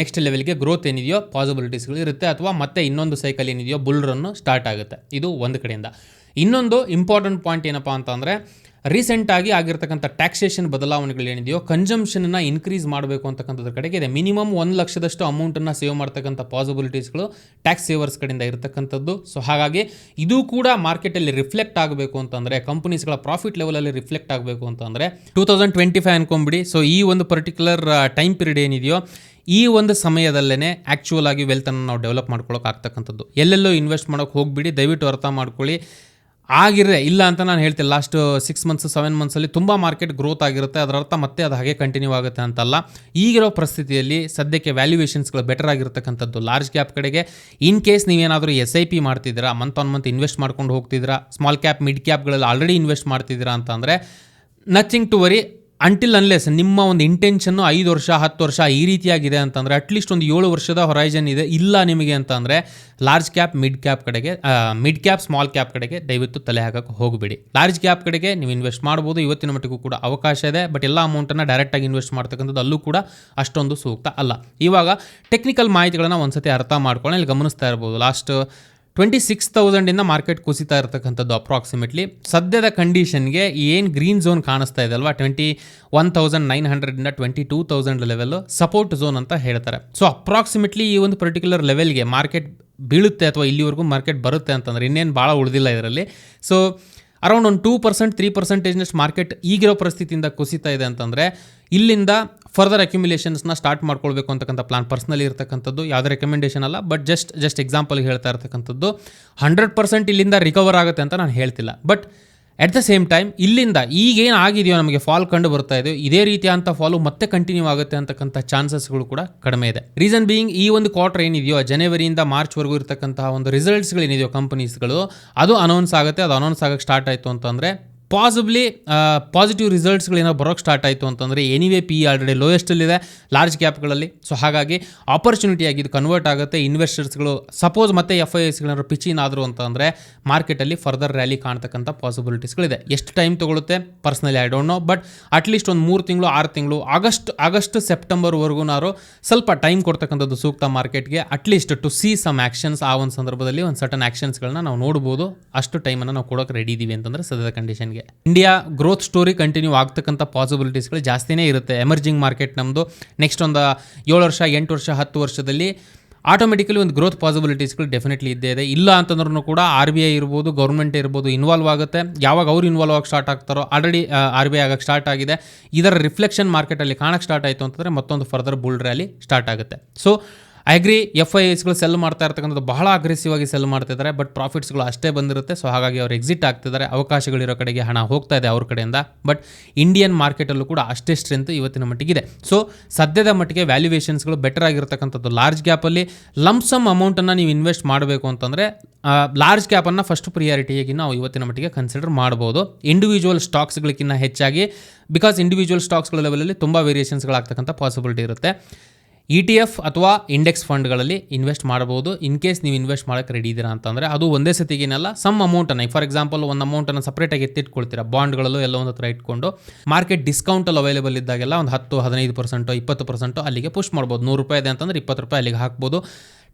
ನೆಕ್ಸ್ಟ್ ಲೆವೆಲ್ಗೆ ಗ್ರೋತ್ ಏನಿದೆಯೋ ಪಾಸಿಬಿಲಿಟೀಸ್ಗಳು ಇರುತ್ತೆ. ಅಥವಾ ಮತ್ತೆ ಇನ್ನೊಂದು ಸೈಕಲ್ ಏನಿದೆಯೋ ಬುಲ್ರನ್ನು ಸ್ಟಾರ್ಟ್ ಆಗುತ್ತೆ. ಇದು ಒಂದು ಕಡೆಯಿಂದ. ಇನ್ನೊಂದು ಇಂಪಾರ್ಟೆಂಟ್ ಪಾಯಿಂಟ್ ಏನಪ್ಪ ಅಂತಂದರೆ ರೀಸೆಂಟಾಗಿ ಆಗಿರ್ತಕ್ಕಂಥ ಟ್ಯಾಕ್ಸೇಷನ್ ಬದಲಾವಣೆಗಳೇನಿದೆಯೋ ಕನ್ಸಂಪ್ಷನ್ನ ಇನ್ಕ್ರೀಸ್ ಮಾಡಬೇಕು ಅಂತಕ್ಕಂಥದ್ರ ಕಡೆಗೆ ಇದೆ. ಮಿನಿಮಮ್ ಒಂದು ಲಕ್ಷದಷ್ಟು ಅಮೌಂಟನ್ನು ಸೇವ್ ಮಾಡ್ತಕ್ಕಂಥ ಪಾಸಿಬಿಲಿಟೀಸ್ಗಳು ಟ್ಯಾಕ್ಸ್ ಸೇವರ್ಸ್ ಕಡೆಯಿಂದ ಇರತಕ್ಕಂಥದ್ದು. ಸೊ ಹಾಗಾಗಿ ಇದು ಕೂಡ ಮಾರ್ಕೆಟಲ್ಲಿ ರಿಫ್ಲೆಕ್ಟ್ ಆಗಬೇಕು ಅಂತಂದರೆ ಕಂಪನೀಸ್ಗಳ ಪ್ರಾಫಿಟ್ ಲೆವೆಲಲ್ಲಿ ರಿಫ್ಲೆಕ್ಟ್ ಆಗಬೇಕು ಅಂತಂದರೆ ಟೂ ತೌಸಂಡ್ ಟ್ವೆಂಟಿ ಫೈವ್ ಅನ್ಕೊಂಬಿಡಿ ಸೊ ಈ ಒಂದು ಪರ್ಟಿಕ್ಯುಲರ್ ಟೈಮ್ ಪೀರಿಯಡ್ ಏನಿದೆಯೋ, ಈ ಒಂದು ಸಮಯದಲ್ಲೇ ಆ್ಯಕ್ಚುಯಲ್ ಆಗಿ ವೆಲ್ತನ್ನು ನಾವು ಡೆವಲಪ್ ಮಾಡ್ಕೊಳ್ಳೋಕೆ ಆಗ್ತಕ್ಕಂಥದ್ದು. ಎಲ್ಲೆಲ್ಲೋ ಇನ್ವೆಸ್ಟ್ ಮಾಡೋಕ್ಕೆ ಹೋಗ್ಬಿಡಿ. ದಯವಿಟ್ಟು ಅರ್ಥ ಮಾಡ್ಕೊಳ್ಳಿ. ಆಗಿರದೆ ಇಲ್ಲ ಅಂತ ನಾನು ಹೇಳ್ತೀನಿ ಲಾಸ್ಟ್ ಸಿಕ್ಸ್ ಮಂತ್ಸ್ ಸೆವೆನ್ ಮಂತ್ಸಲ್ಲಿ ತುಂಬ ಮಾರ್ಕೆಟ್ ಗ್ರೋತ್ ಆಗಿರುತ್ತೆ. ಅದರ ಅರ್ಥ ಮತ್ತೆ ಅದು ಹಾಗೆ ಕಂಟಿನ್ಯೂ ಆಗುತ್ತೆ ಅಂತಲ್ಲ. ಈಗಿರೋ ಪರಿಸ್ಥಿತಿಯಲ್ಲಿ ಸದ್ಯಕ್ಕೆ ವ್ಯಾಲ್ಯೂಯೇಷನ್ಸ್ಗಳು ಬೆಟರ್ ಆಗಿರತಕ್ಕಂಥದ್ದು. ಲಾರ್ಜ್ ಕ್ಯಾಪ್ ಕಡೆಗೆ ಇನ್ ಕೇಸ್ ನೀವೇನಾದರೂ ಎಸ್ ಐ ಪಿ ಮಾಡ್ತಿದ್ದೀರಾ ಮಂತ್ ಆನ್ ಮಂತ್ ಇನ್ವೆಸ್ಟ್ ಮಾಡ್ಕೊಂಡು ಹೋಗ್ತಿದ್ದೀರಾ ಸ್ಮಾಲ್ ಕ್ಯಾಪ್ ಮಿಡ್ ಕ್ಯಾಪ್ಗಳಲ್ಲಿ ಆಲ್ರೆಡಿ ಇನ್ವೆಸ್ಟ್ ಮಾಡ್ತಿದ್ದೀರಾ ಅಂತಂದರೆ nothing to worry until unless ನಿಮ್ಮ ಒಂದು ಇಂಟೆನ್ಷನ್ನು ಐದು ವರ್ಷ, ಹತ್ತು ವರ್ಷ ಈ ರೀತಿಯಾಗಿದೆ ಅಂತಂದರೆ ಅಟ್ಲೀಸ್ಟ್ ಒಂದು ಏಳು ವರ್ಷದ ಹೊರೈಜನ್ ಇದೆ, ಇಲ್ಲ ನಿಮಗೆ ಅಂತಂದರೆ ಲಾರ್ಜ್ ಕ್ಯಾಪ್ ಮಿಡ್ ಕ್ಯಾಪ್ ಕಡೆಗೆ ಮಿಡ್ ಕ್ಯಾಪ್ ಸ್ಮಾಲ್ ಕ್ಯಾಪ್ ಕಡೆಗೆ ದಯವಿಟ್ಟು ತಲೆ ಹಾಕಕ್ಕೆ ಹೋಗಬೇಡಿ. ಲಾರ್ಜ್ ಕ್ಯಾಪ್ ಕಡೆಗೆ ನೀವು ಇನ್ವೆಸ್ಟ್ ಮಾಡ್ಬೋದು, ಇವತ್ತಿನ ಮಟ್ಟಿಗೂ ಕೂಡ ಅವಕಾಶ ಇದೆ ಬಟ್ ಎಲ್ಲ ಅಮೌಂಟನ್ನು ಡೈರೆಕ್ಟಾಗಿ ಇನ್ವೆಸ್ಟ್ ಮಾಡ್ತಕ್ಕಂಥದ್ದು ಅಲ್ಲೂ ಕೂಡ ಅಷ್ಟೊಂದು ಸೂಕ್ತ ಅಲ್ಲ. ಇವಾಗ ಟೆಕ್ನಿಕಲ್ ಮಾಹಿತಿಗಳನ್ನ ಒಂದ್ಸತಿ ಅರ್ಥ ಮಾಡ್ಕೊಂಡು ಇಲ್ಲಿ ಗಮನಿಸ್ತಾ ಇರ್ಬೋದು. ಲಾಸ್ಟ್ ಟ್ವೆಂಟಿ ಸಿಕ್ಸ್ ತೌಸಂಡಿಂದ ಮಾರ್ಕೆಟ್ ಕುಸಿತಾ ಇರತಕ್ಕಂಥದ್ದು ಅಪ್ರಾಕ್ಸಿಮೇಟ್ಲಿ ಸದ್ಯದ ಕಂಡೀಷನ್ಗೆ ಏನು ಗ್ರೀನ್ ಝೋನ್ ಕಾಣಿಸ್ತಾ ಇದೆ ಅಲ್ವಾ? Twenty one thousand nine ಹಂಡ್ರೆಡಿಂದ twenty two thousand level support zone ಅಂತ ಹೇಳ್ತಾರೆ. ಸೊ ಅಪ್ರಾಕ್ಸಿಮೇಟ್ಲಿ ಈ ಒಂದು ಪರ್ಟಿಕ್ಯುಲರ್ ಲೆವೆಲ್ಗೆ ಮಾರ್ಕೆಟ್ ಬೀಳುತ್ತೆ ಅಥವಾ ಇಲ್ಲಿವರೆಗೂ ಮಾರ್ಕೆಟ್ ಬರುತ್ತೆ ಅಂತಂದರೆ ಇನ್ನೇನು ಭಾಳ ಉಳಿದಿಲ್ಲ ಇದರಲ್ಲಿ. ಸೊ ಅರೌಂಡ್ ಒಂದು ಟೂ ಪರ್ಸೆಂಟ್ ತ್ರೀ ಪರ್ಸೆಂಟೇಜ್ನಷ್ಟು ಮಾರ್ಕೆಟ್ ಈಗಿರೋ ಪರಿಸ್ಥಿತಿಯಿಂದ ಕುಸಿತಾ ಇದೆ ಅಂತಂದರೆ ಇಲ್ಲಿಂದ ಫರ್ದರ್ ಅಕ್ಯುಮಿಲೇಷನ್ಸ್ನ ಸ್ಟಾರ್ಟ್ ಮಾಡ್ಕೊಳ್ಬೇಕು ಅಂತಕ್ಕಂಥ ಪ್ಲಾನ್ ಪರ್ಸ್ನಲಿ ಇರ್ತಕ್ಕಂಥದ್ದು. ಯಾವುದೇ ರೆಕಮೆಂಡೇಷನ್ ಅಲ್ಲ ಬಟ್ ಜಸ್ಟ್ ಜಸ್ಟ್ ಎಕ್ಸಾಂಪಲ್ ಹೇಳ್ತಾ ಇರ್ತಕ್ಕಂಥದ್ದು. ಹಂಡ್ರೆಡ್ ಪರ್ಸೆಂಟ್ ಇಲ್ಲಿಂದ ರಿಕವರ್ ಆಗುತ್ತೆ ಅಂತ ನಾನು ಹೇಳ್ತಿಲ್ಲ. But at the same time ಇಲ್ಲಿಂದ ಈಗೇನು ಆಗಿದೆಯೋ ನಮಗೆ ಫಾಲ್ ಕಂಡು ಬರ್ತಾ ಇದೆ. ಇದೇ ರೀತಿಯಂಥ ಫಾಲು ಮತ್ತೆ ಕಂಟಿನ್ಯೂ ಆಗುತ್ತೆ ಅಂತಕ್ಕಂಥ ಚಾನ್ಸಸ್ಗಳು ಕೂಡ ಕಡಿಮೆ ಇದೆ. ರೀಸನ್ ಬೀಯಿಂಗ್ ಈ ಒಂದು ಕ್ವಾರ್ಟರ್ ಏನಿದೆಯೋ, ಜನವರಿಯಿಂದ ಮಾರ್ಚ್ವರೆಗೂ ಇರತಕ್ಕಂತಹ ಒಂದು ರಿಸಲ್ಟ್ಸ್ಗಳೇನಿದೆಯೋ ಕಂಪನೀಸ್ಗಳು ಅದು ಅನೌನ್ಸ್ ಆಗುತ್ತೆ, ಅದು ಅನೌನ್ಸ್ ಆಗಕ್ಕೆ ಸ್ಟಾರ್ಟ್ ಆಯಿತು ಅಂತಂದರೆ ಪಾಸಿಬ್ಲಿ ಪಾಸಿಟಿವ್ ರಿಸಲ್ಟ್ಸ್ಗಳೇನೋ ಬರೋಕ್ಕೆ ಸ್ಟಾರ್ಟ್ ಆಯಿತು ಅಂತಂದರೆ ಎನಿವೇ ಪಿ ಆಲ್ರೆಡಿ ಲೋಯೆಸ್ಟಲ್ಲಿದೆ ಲಾರ್ಜ್ ಕ್ಯಾಪ್ಗಳಲ್ಲಿ ಸೊ ಹಾಗಾಗಿ ಆಪರ್ಚುನಿಟಿ ಇದು ಕನ್ವರ್ಟ್ ಆಗುತ್ತೆ. ಇನ್ವೆಸ್ಟರ್ಸ್ಗಳು ಸಪೋಸ್ ಮತ್ತೆ ಎಫ್ ಐ ಎಸ್ಗಳೇನಾದ್ರು ಪಿಚಿನ್ ಆದರು ಅಂತಂದರೆ ಮಾರ್ಕೆಟಲ್ಲಿ ಫರ್ದರ್ ರ್ಯಾಲಿ ಕಾಣ್ತಕ್ಕಂಥ ಪಾಸಿಬಿಲಿಟೀಸ್ಗಳಿದೆ ಎಷ್ಟು time ತೊಗೊಳುತ್ತೆ? Personally I don't know but at least ಒಂದು ಮೂರು ತಿಂಗಳು, ಆರು ತಿಂಗಳು, ಆಗಸ್ಟ್ ಆಗಸ್ಟ್ ಸೆಪ್ಟೆಂಬರ್ವರೆಗೂ ನಾವು ಸ್ವಲ್ಪ ಟೈಮ್ ಕೊಡ್ತಕ್ಕಂಥದ್ದು ಸೂಕ್ತ ಮಾರ್ಕೆಟ್ಗೆ at least to see some actions ಆ ಒಂದು ಸಂದರ್ಭದಲ್ಲಿ ಒಂದು ಸರ್ಟನ್ ಆ್ಯಕ್ಷನ್ಸ್ಗಳನ್ನ ನಾವು ನೋಡ್ಬೋದು. ಅಷ್ಟು ಟೈಮನ್ನು ನಾವು ಕೊಡೋಕೆ ರೆಡಿ ಇದ್ದೀವಿ ಅಂತಂದರೆ ಸದ್ಯದ ಕಂಡೀಷನ್ಗೆ ಇಂಡಿಯಾ ಗ್ರೋತ್ ಸ್ಟೋರಿ ಕಂಟಿನ್ಯೂ ಆಗ್ತಕ್ಕಂಥ ಪಾಸಿಬಿಲಿಟೀಸ್ಗಳು ಜಾಸ್ತಿನೇ ಇರುತ್ತೆ. ಎಮರ್ಜಿಂಗ್ ಮಾರ್ಕೆಟ್ ನಮ್ಮದು ನೆಕ್ಸ್ಟ್ ಒಂದು ಏಳು ವರ್ಷ, ಎಂಟು ವರ್ಷ, ಹತ್ತು ವರ್ಷದಲ್ಲಿ ಆಟೋಮೆಟಿಕಲಿ ಒಂದು ಗ್ರೋತ್ ಪಾಸಿಬಿಲಿಟೀಸ್ಗಳು ಡೆಫಿನೆಟ್ಲಿ ಇದ್ದೇ ಇದೆ. ಇಲ್ಲ ಅಂತಂದ್ರೂ ಕೂಡ ಆರ್ ಬಿ ಐ ಇರ್ಬೋದು ಗೌರ್ಮೆಂಟ್ ಇರ್ಬೋದು ಇನ್ವಾಲ್ವ್ ಆಗುತ್ತೆ. ಯಾವಾಗ ಅವ್ರು ಇನ್ವಾಲ್ವ್ ಆಗಿ ಸ್ಟಾರ್ಟ್ ಆಗ್ತಾರೋ ಆಲ್ರೆಡಿ ಆರ್ ಬಿ ಐ ಆಗಕ್ಕೆ ಸ್ಟಾರ್ಟ್ ಆಗಿದೆ. ಇದರ ರಿಫ್ಲೆಕ್ಷನ್ ಮಾರ್ಕೆಟಲ್ಲಿ ಕಾಣಕ್ಕೆ ಸ್ಟಾರ್ಟ್ ಆಯಿತು ಅಂತಂದರೆ ಮತ್ತೊಂದು ಫರ್ದರ್ ಬುಲ್ ರ್ಯಾಲಿ ಸ್ಟಾರ್ಟ್ ಆಗುತ್ತೆ. ಸೊ ಅಗ್ರಿ ಎಫ್ ಐ ಎಸ್ಗಳು ಸೆಲ್ ಮಾಡ್ತಾ ಇರ್ತಕ್ಕಂಥದ್ದು ಬಹಳ ಅಗ್ರೆಸಿವ್ ಆಗಿ ಸೆಲ್ ಮಾಡ್ತಿದ್ದಾರೆ ಬಟ್ ಪ್ರಾಫಿಟ್ಸ್ಗಳು ಅಷ್ಟೇ ಬಂದಿರುತ್ತೆ. ಸೊ ಹಾಗಾಗಿ ಅವ್ರು ಎಕ್ಸಿಟ್ ಆಗ್ತಿದ್ದಾರೆ. ಅವಕಾಶಗಳಿರೋ ಕಡೆಗೆ ಹಣ ಹೋಗ್ತಾ ಇದೆ ಅವ್ರ ಕಡೆಯಿಂದ ಬಟ್ ಇಂಡಿಯನ್ ಮಾರ್ಕೆಟಲ್ಲೂ ಕೂಡ ಅಷ್ಟೇ ಸ್ಟ್ರೆಂತ್ ಇವತ್ತಿನ ಮಟ್ಟಿಗಿದೆ. ಸೊ ಸದ್ಯದ ಮಟ್ಟಿಗೆ ವ್ಯಾಲ್ಯೂಯೇಷನ್ಸ್ಗಳು ಬೆಟರ್ ಆಗಿರ್ತಕ್ಕಂಥದ್ದು ಲಾರ್ಜ್ ಗ್ಯಾಪಲ್ಲಿ ಲಂಪ್ಸಮ್ ಅಮೌಂಟನ್ನು ನೀವು ಇನ್ವೆಸ್ಟ್ ಮಾಡಬೇಕು ಅಂತಂದರೆ ಲಾರ್ಜ್ ಗ್ಯಾಪನ್ನು ಫಸ್ಟ್ ಪ್ರಿಯಾರಿಟಿಯಾಗಿ ನಾವು ಇವತ್ತಿನ ಮಟ್ಟಿಗೆ ಕನ್ಸಿಡರ್ ಮಾಡ್ಬೋದು. ಇಂಡಿವಿಜುವಲ್ ಸ್ಟಾಕ್ಸ್ಗಳಿಗಿಂತ ಹೆಚ್ಚಾಗಿ ಬಿಕಾಸ್ ಇಂಡಿವಿಜುವಲ್ ಸ್ಟಾಕ್ಸ್ಗಳ ಲೆವೆಲಲ್ಲಿ ತುಂಬ ವೇರಿಯೇಷನ್ಸ್ಗಳಾಗ್ತಕ್ಕಂಥ ಪಾಸಿಬಿಲಿಟಿ ಇರುತ್ತೆ. ಇ ಟಿ ಎಫ್ ಅಥವಾ ಇಂಡೆಕ್ಸ್ ಫಂಡ್ಗಳಲ್ಲಿ ಇನ್ವೆಸ್ಟ್ ಮಾಡ್ಬೋದು ಇನ್ ಕೇಸ್ ನೀವು ಇನ್ವೆಸ್ಟ್ ಮಾಡೋಕ್ಕೆ ರೆಡಿ ಇದ್ದೀರಾ ಅಂತಂದರೆ ಅದು ಒಂದೇ ಸತಿಗೇನಲ್ಲ ಸಮ್ ಅಮೌಂಟನ್ನು ಫಾರ್ ಎಕ್ಸಾಂಪಲ್ ಒಂದು ಅಮೌಂಟನ್ನು ಸಪ್ರೇಟಾಗಿ ಎತ್ತಿಟ್ಕೊಳ್ತೀರಾ ಬಾಂಡ್ಗಳಲ್ಲೂ ಎಲ್ಲ ಒಂದು ಹತ್ರ ಇಟ್ಕೊಂಡು ಮಾರ್ಕೆಟ್ ಡಿಸ್ಕೌಂಟಲ್ಲಿ ಅವೈಲೇಬಲ್ ಇದ್ದಾಗೆಲ್ಲ ಒಂದು ಹತ್ತು, ಹದಿನೈದು ಪರ್ಸೆಂಟು ಇಪ್ಪತ್ತು ಪರ್ಸೆಂಟು ಅಲ್ಲಿಗೆ ಪುಷ್ ಮಾಡ್ಬೋದು. ನೂರು ರೂಪಾಯಿ ಇದೆ ಅಂತಂದ್ರೆ ಇಪ್ಪತ್ತು ರೂಪಾಯಿ ಅಲ್ಲಿಗೆ ಹಾಕ್ಬೋದು.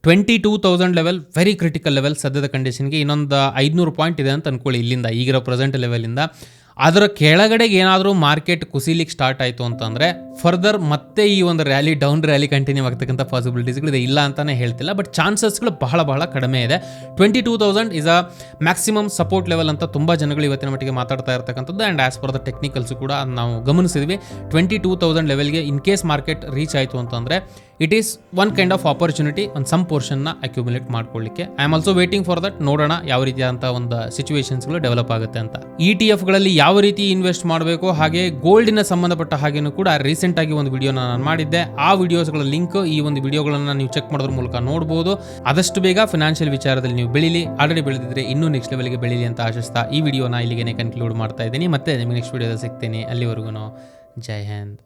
Twenty two thousand level very critical level ಸದ್ಯದ ಕಂಡೀಷನ್ಗೆ ಇನ್ನೊಂದು ಐದುನೂರು ಪಾಯಿಂಟ್ ಇದೆ ಅಂತ ಅನ್ಕೊಳ್ಳಿ ಇಲ್ಲಿಂದ, ಈಗಿರೋ ಪ್ರೆಸೆಂಟ್ ಲೆವೆಲಿಂದ ಅದರ ಕೆಳಗಡೆಗೆ ಏನಾದರೂ ಮಾರ್ಕೆಟ್ ಕುಸಿಲಿಕ್ಕೆ ಸ್ಟಾರ್ಟ್ ಆಯಿತು ಅಂತಂದರೆ ಫರ್ದರ್ ಮತ್ತೆ ಈ ಒಂದು ರ್ಯಾಲಿ ಡೌನ್ ರ್ಯಾಲಿ ಕಂಟಿನ್ಯೂ ಆಗ್ತಕ್ಕಂಥ ಪಾಸಿಬಿಲಿಟೀಸ್ಗಳಿದೆ ಇಲ್ಲ ಅಂತಲೇ ಹೇಳ್ತಿಲ್ಲ ಬಟ್ ಚಾನ್ಸಸ್ಗಳು ಬಹಳ ಬಹಳ ಕಡಿಮೆ ಇದೆ. Twenty two thousand is a maximum support level ಅಂತ ತುಂಬ ಜನಗಳು ಇವತ್ತಿನ ಮಟ್ಟಿಗೆ ಮಾತಾಡ್ತಾ ಇರ್ತಕ್ಕಂಥದ್ದು. And as per the technicals ಕೂಡ ನಾವು ಗಮನಿಸಿದ್ವಿ. ಟ್ವೆಂಟಿ ಟೂ ತೌಸಂಡ್ ಲೆವೆಲ್ಗೆ ಇನ್ ಕೇಸ್ ಮಾರ್ಕೆಟ್ ರೀಚ್ ಆಯಿತು ಅಂತಂದರೆ it is one kind of opportunity ಒಂದು ಸಮ್ ಪೋರ್ಷನ್ನ ಅಕ್ಯುಮುಲೇಟ್ ಮಾಡ್ಕೊಳ್ಳಿಕ್ಕೆ. I am also waiting for that ನೋಡೋಣ ಯಾವ ರೀತಿಯಾದಂಥ ಒಂದು ಸಿಚುವೇಶನ್ಸ್ಗಳು ಡೆವಲಪ್ ಆಗುತ್ತೆ ಅಂತ. ಇ ಟಿ ಎಫ್ಗಳಲ್ಲಿ ಯಾವ ರೀತಿ ಇನ್ವೆಸ್ಟ್ ಮಾಡಬೇಕು ಹಾಗೆ ಗೋಲ್ಡಿನ ಸಂಬಂಧಪಟ್ಟ ಹಾಗೇನು ಕೂಡ ರೀಸೆಂಟಾಗಿ ಒಂದು ವಿಡಿಯೋನ ನಾನು ಮಾಡಿದ್ದೆ. ಆ ವಿಡಿಯೋಸ್ಗಳ ಲಿಂಕ್ ಈ ಒಂದು ವಿಡಿಯೋಗಳನ್ನು ನೀವು ಚೆಕ್ ಮಾಡೋದ್ರ ಮೂಲಕ ನೋಡ್ಬೋದು. ಆದಷ್ಟು ಬೇಗ ಫಿನಾನ್ಷಿಯಲ್ ವಿಚಾರದಲ್ಲಿ ನೀವು ಬೆಳೀಲಿ. ಆಲ್ರೆಡಿ ಬೆಳೆದಿದ್ರೆ ಇನ್ನೂ ನೆಕ್ಸ್ಟ್ ಲೆವೆಲ್ಗೆ ಬೆಳೀಲಿ ಅಂತ ಆಶಿಸ್ತಾ ಈ ವಿಡಿಯೋನ ಇಲ್ಲಿಗೆ ಕನ್ಕ್ಲೂಡ್ ಮಾಡ್ತಾ ಇದ್ದೀನಿ. ಮತ್ತೆ ನಿಮಗೆ ನೆಕ್ಸ್ಟ್ ವಿಡಿಯೋದಲ್ಲಿ ಸಿಗ್ತೀನಿ. ಅಲ್ಲಿವರೆಗೂ ಜೈ ಹಿಂದ್.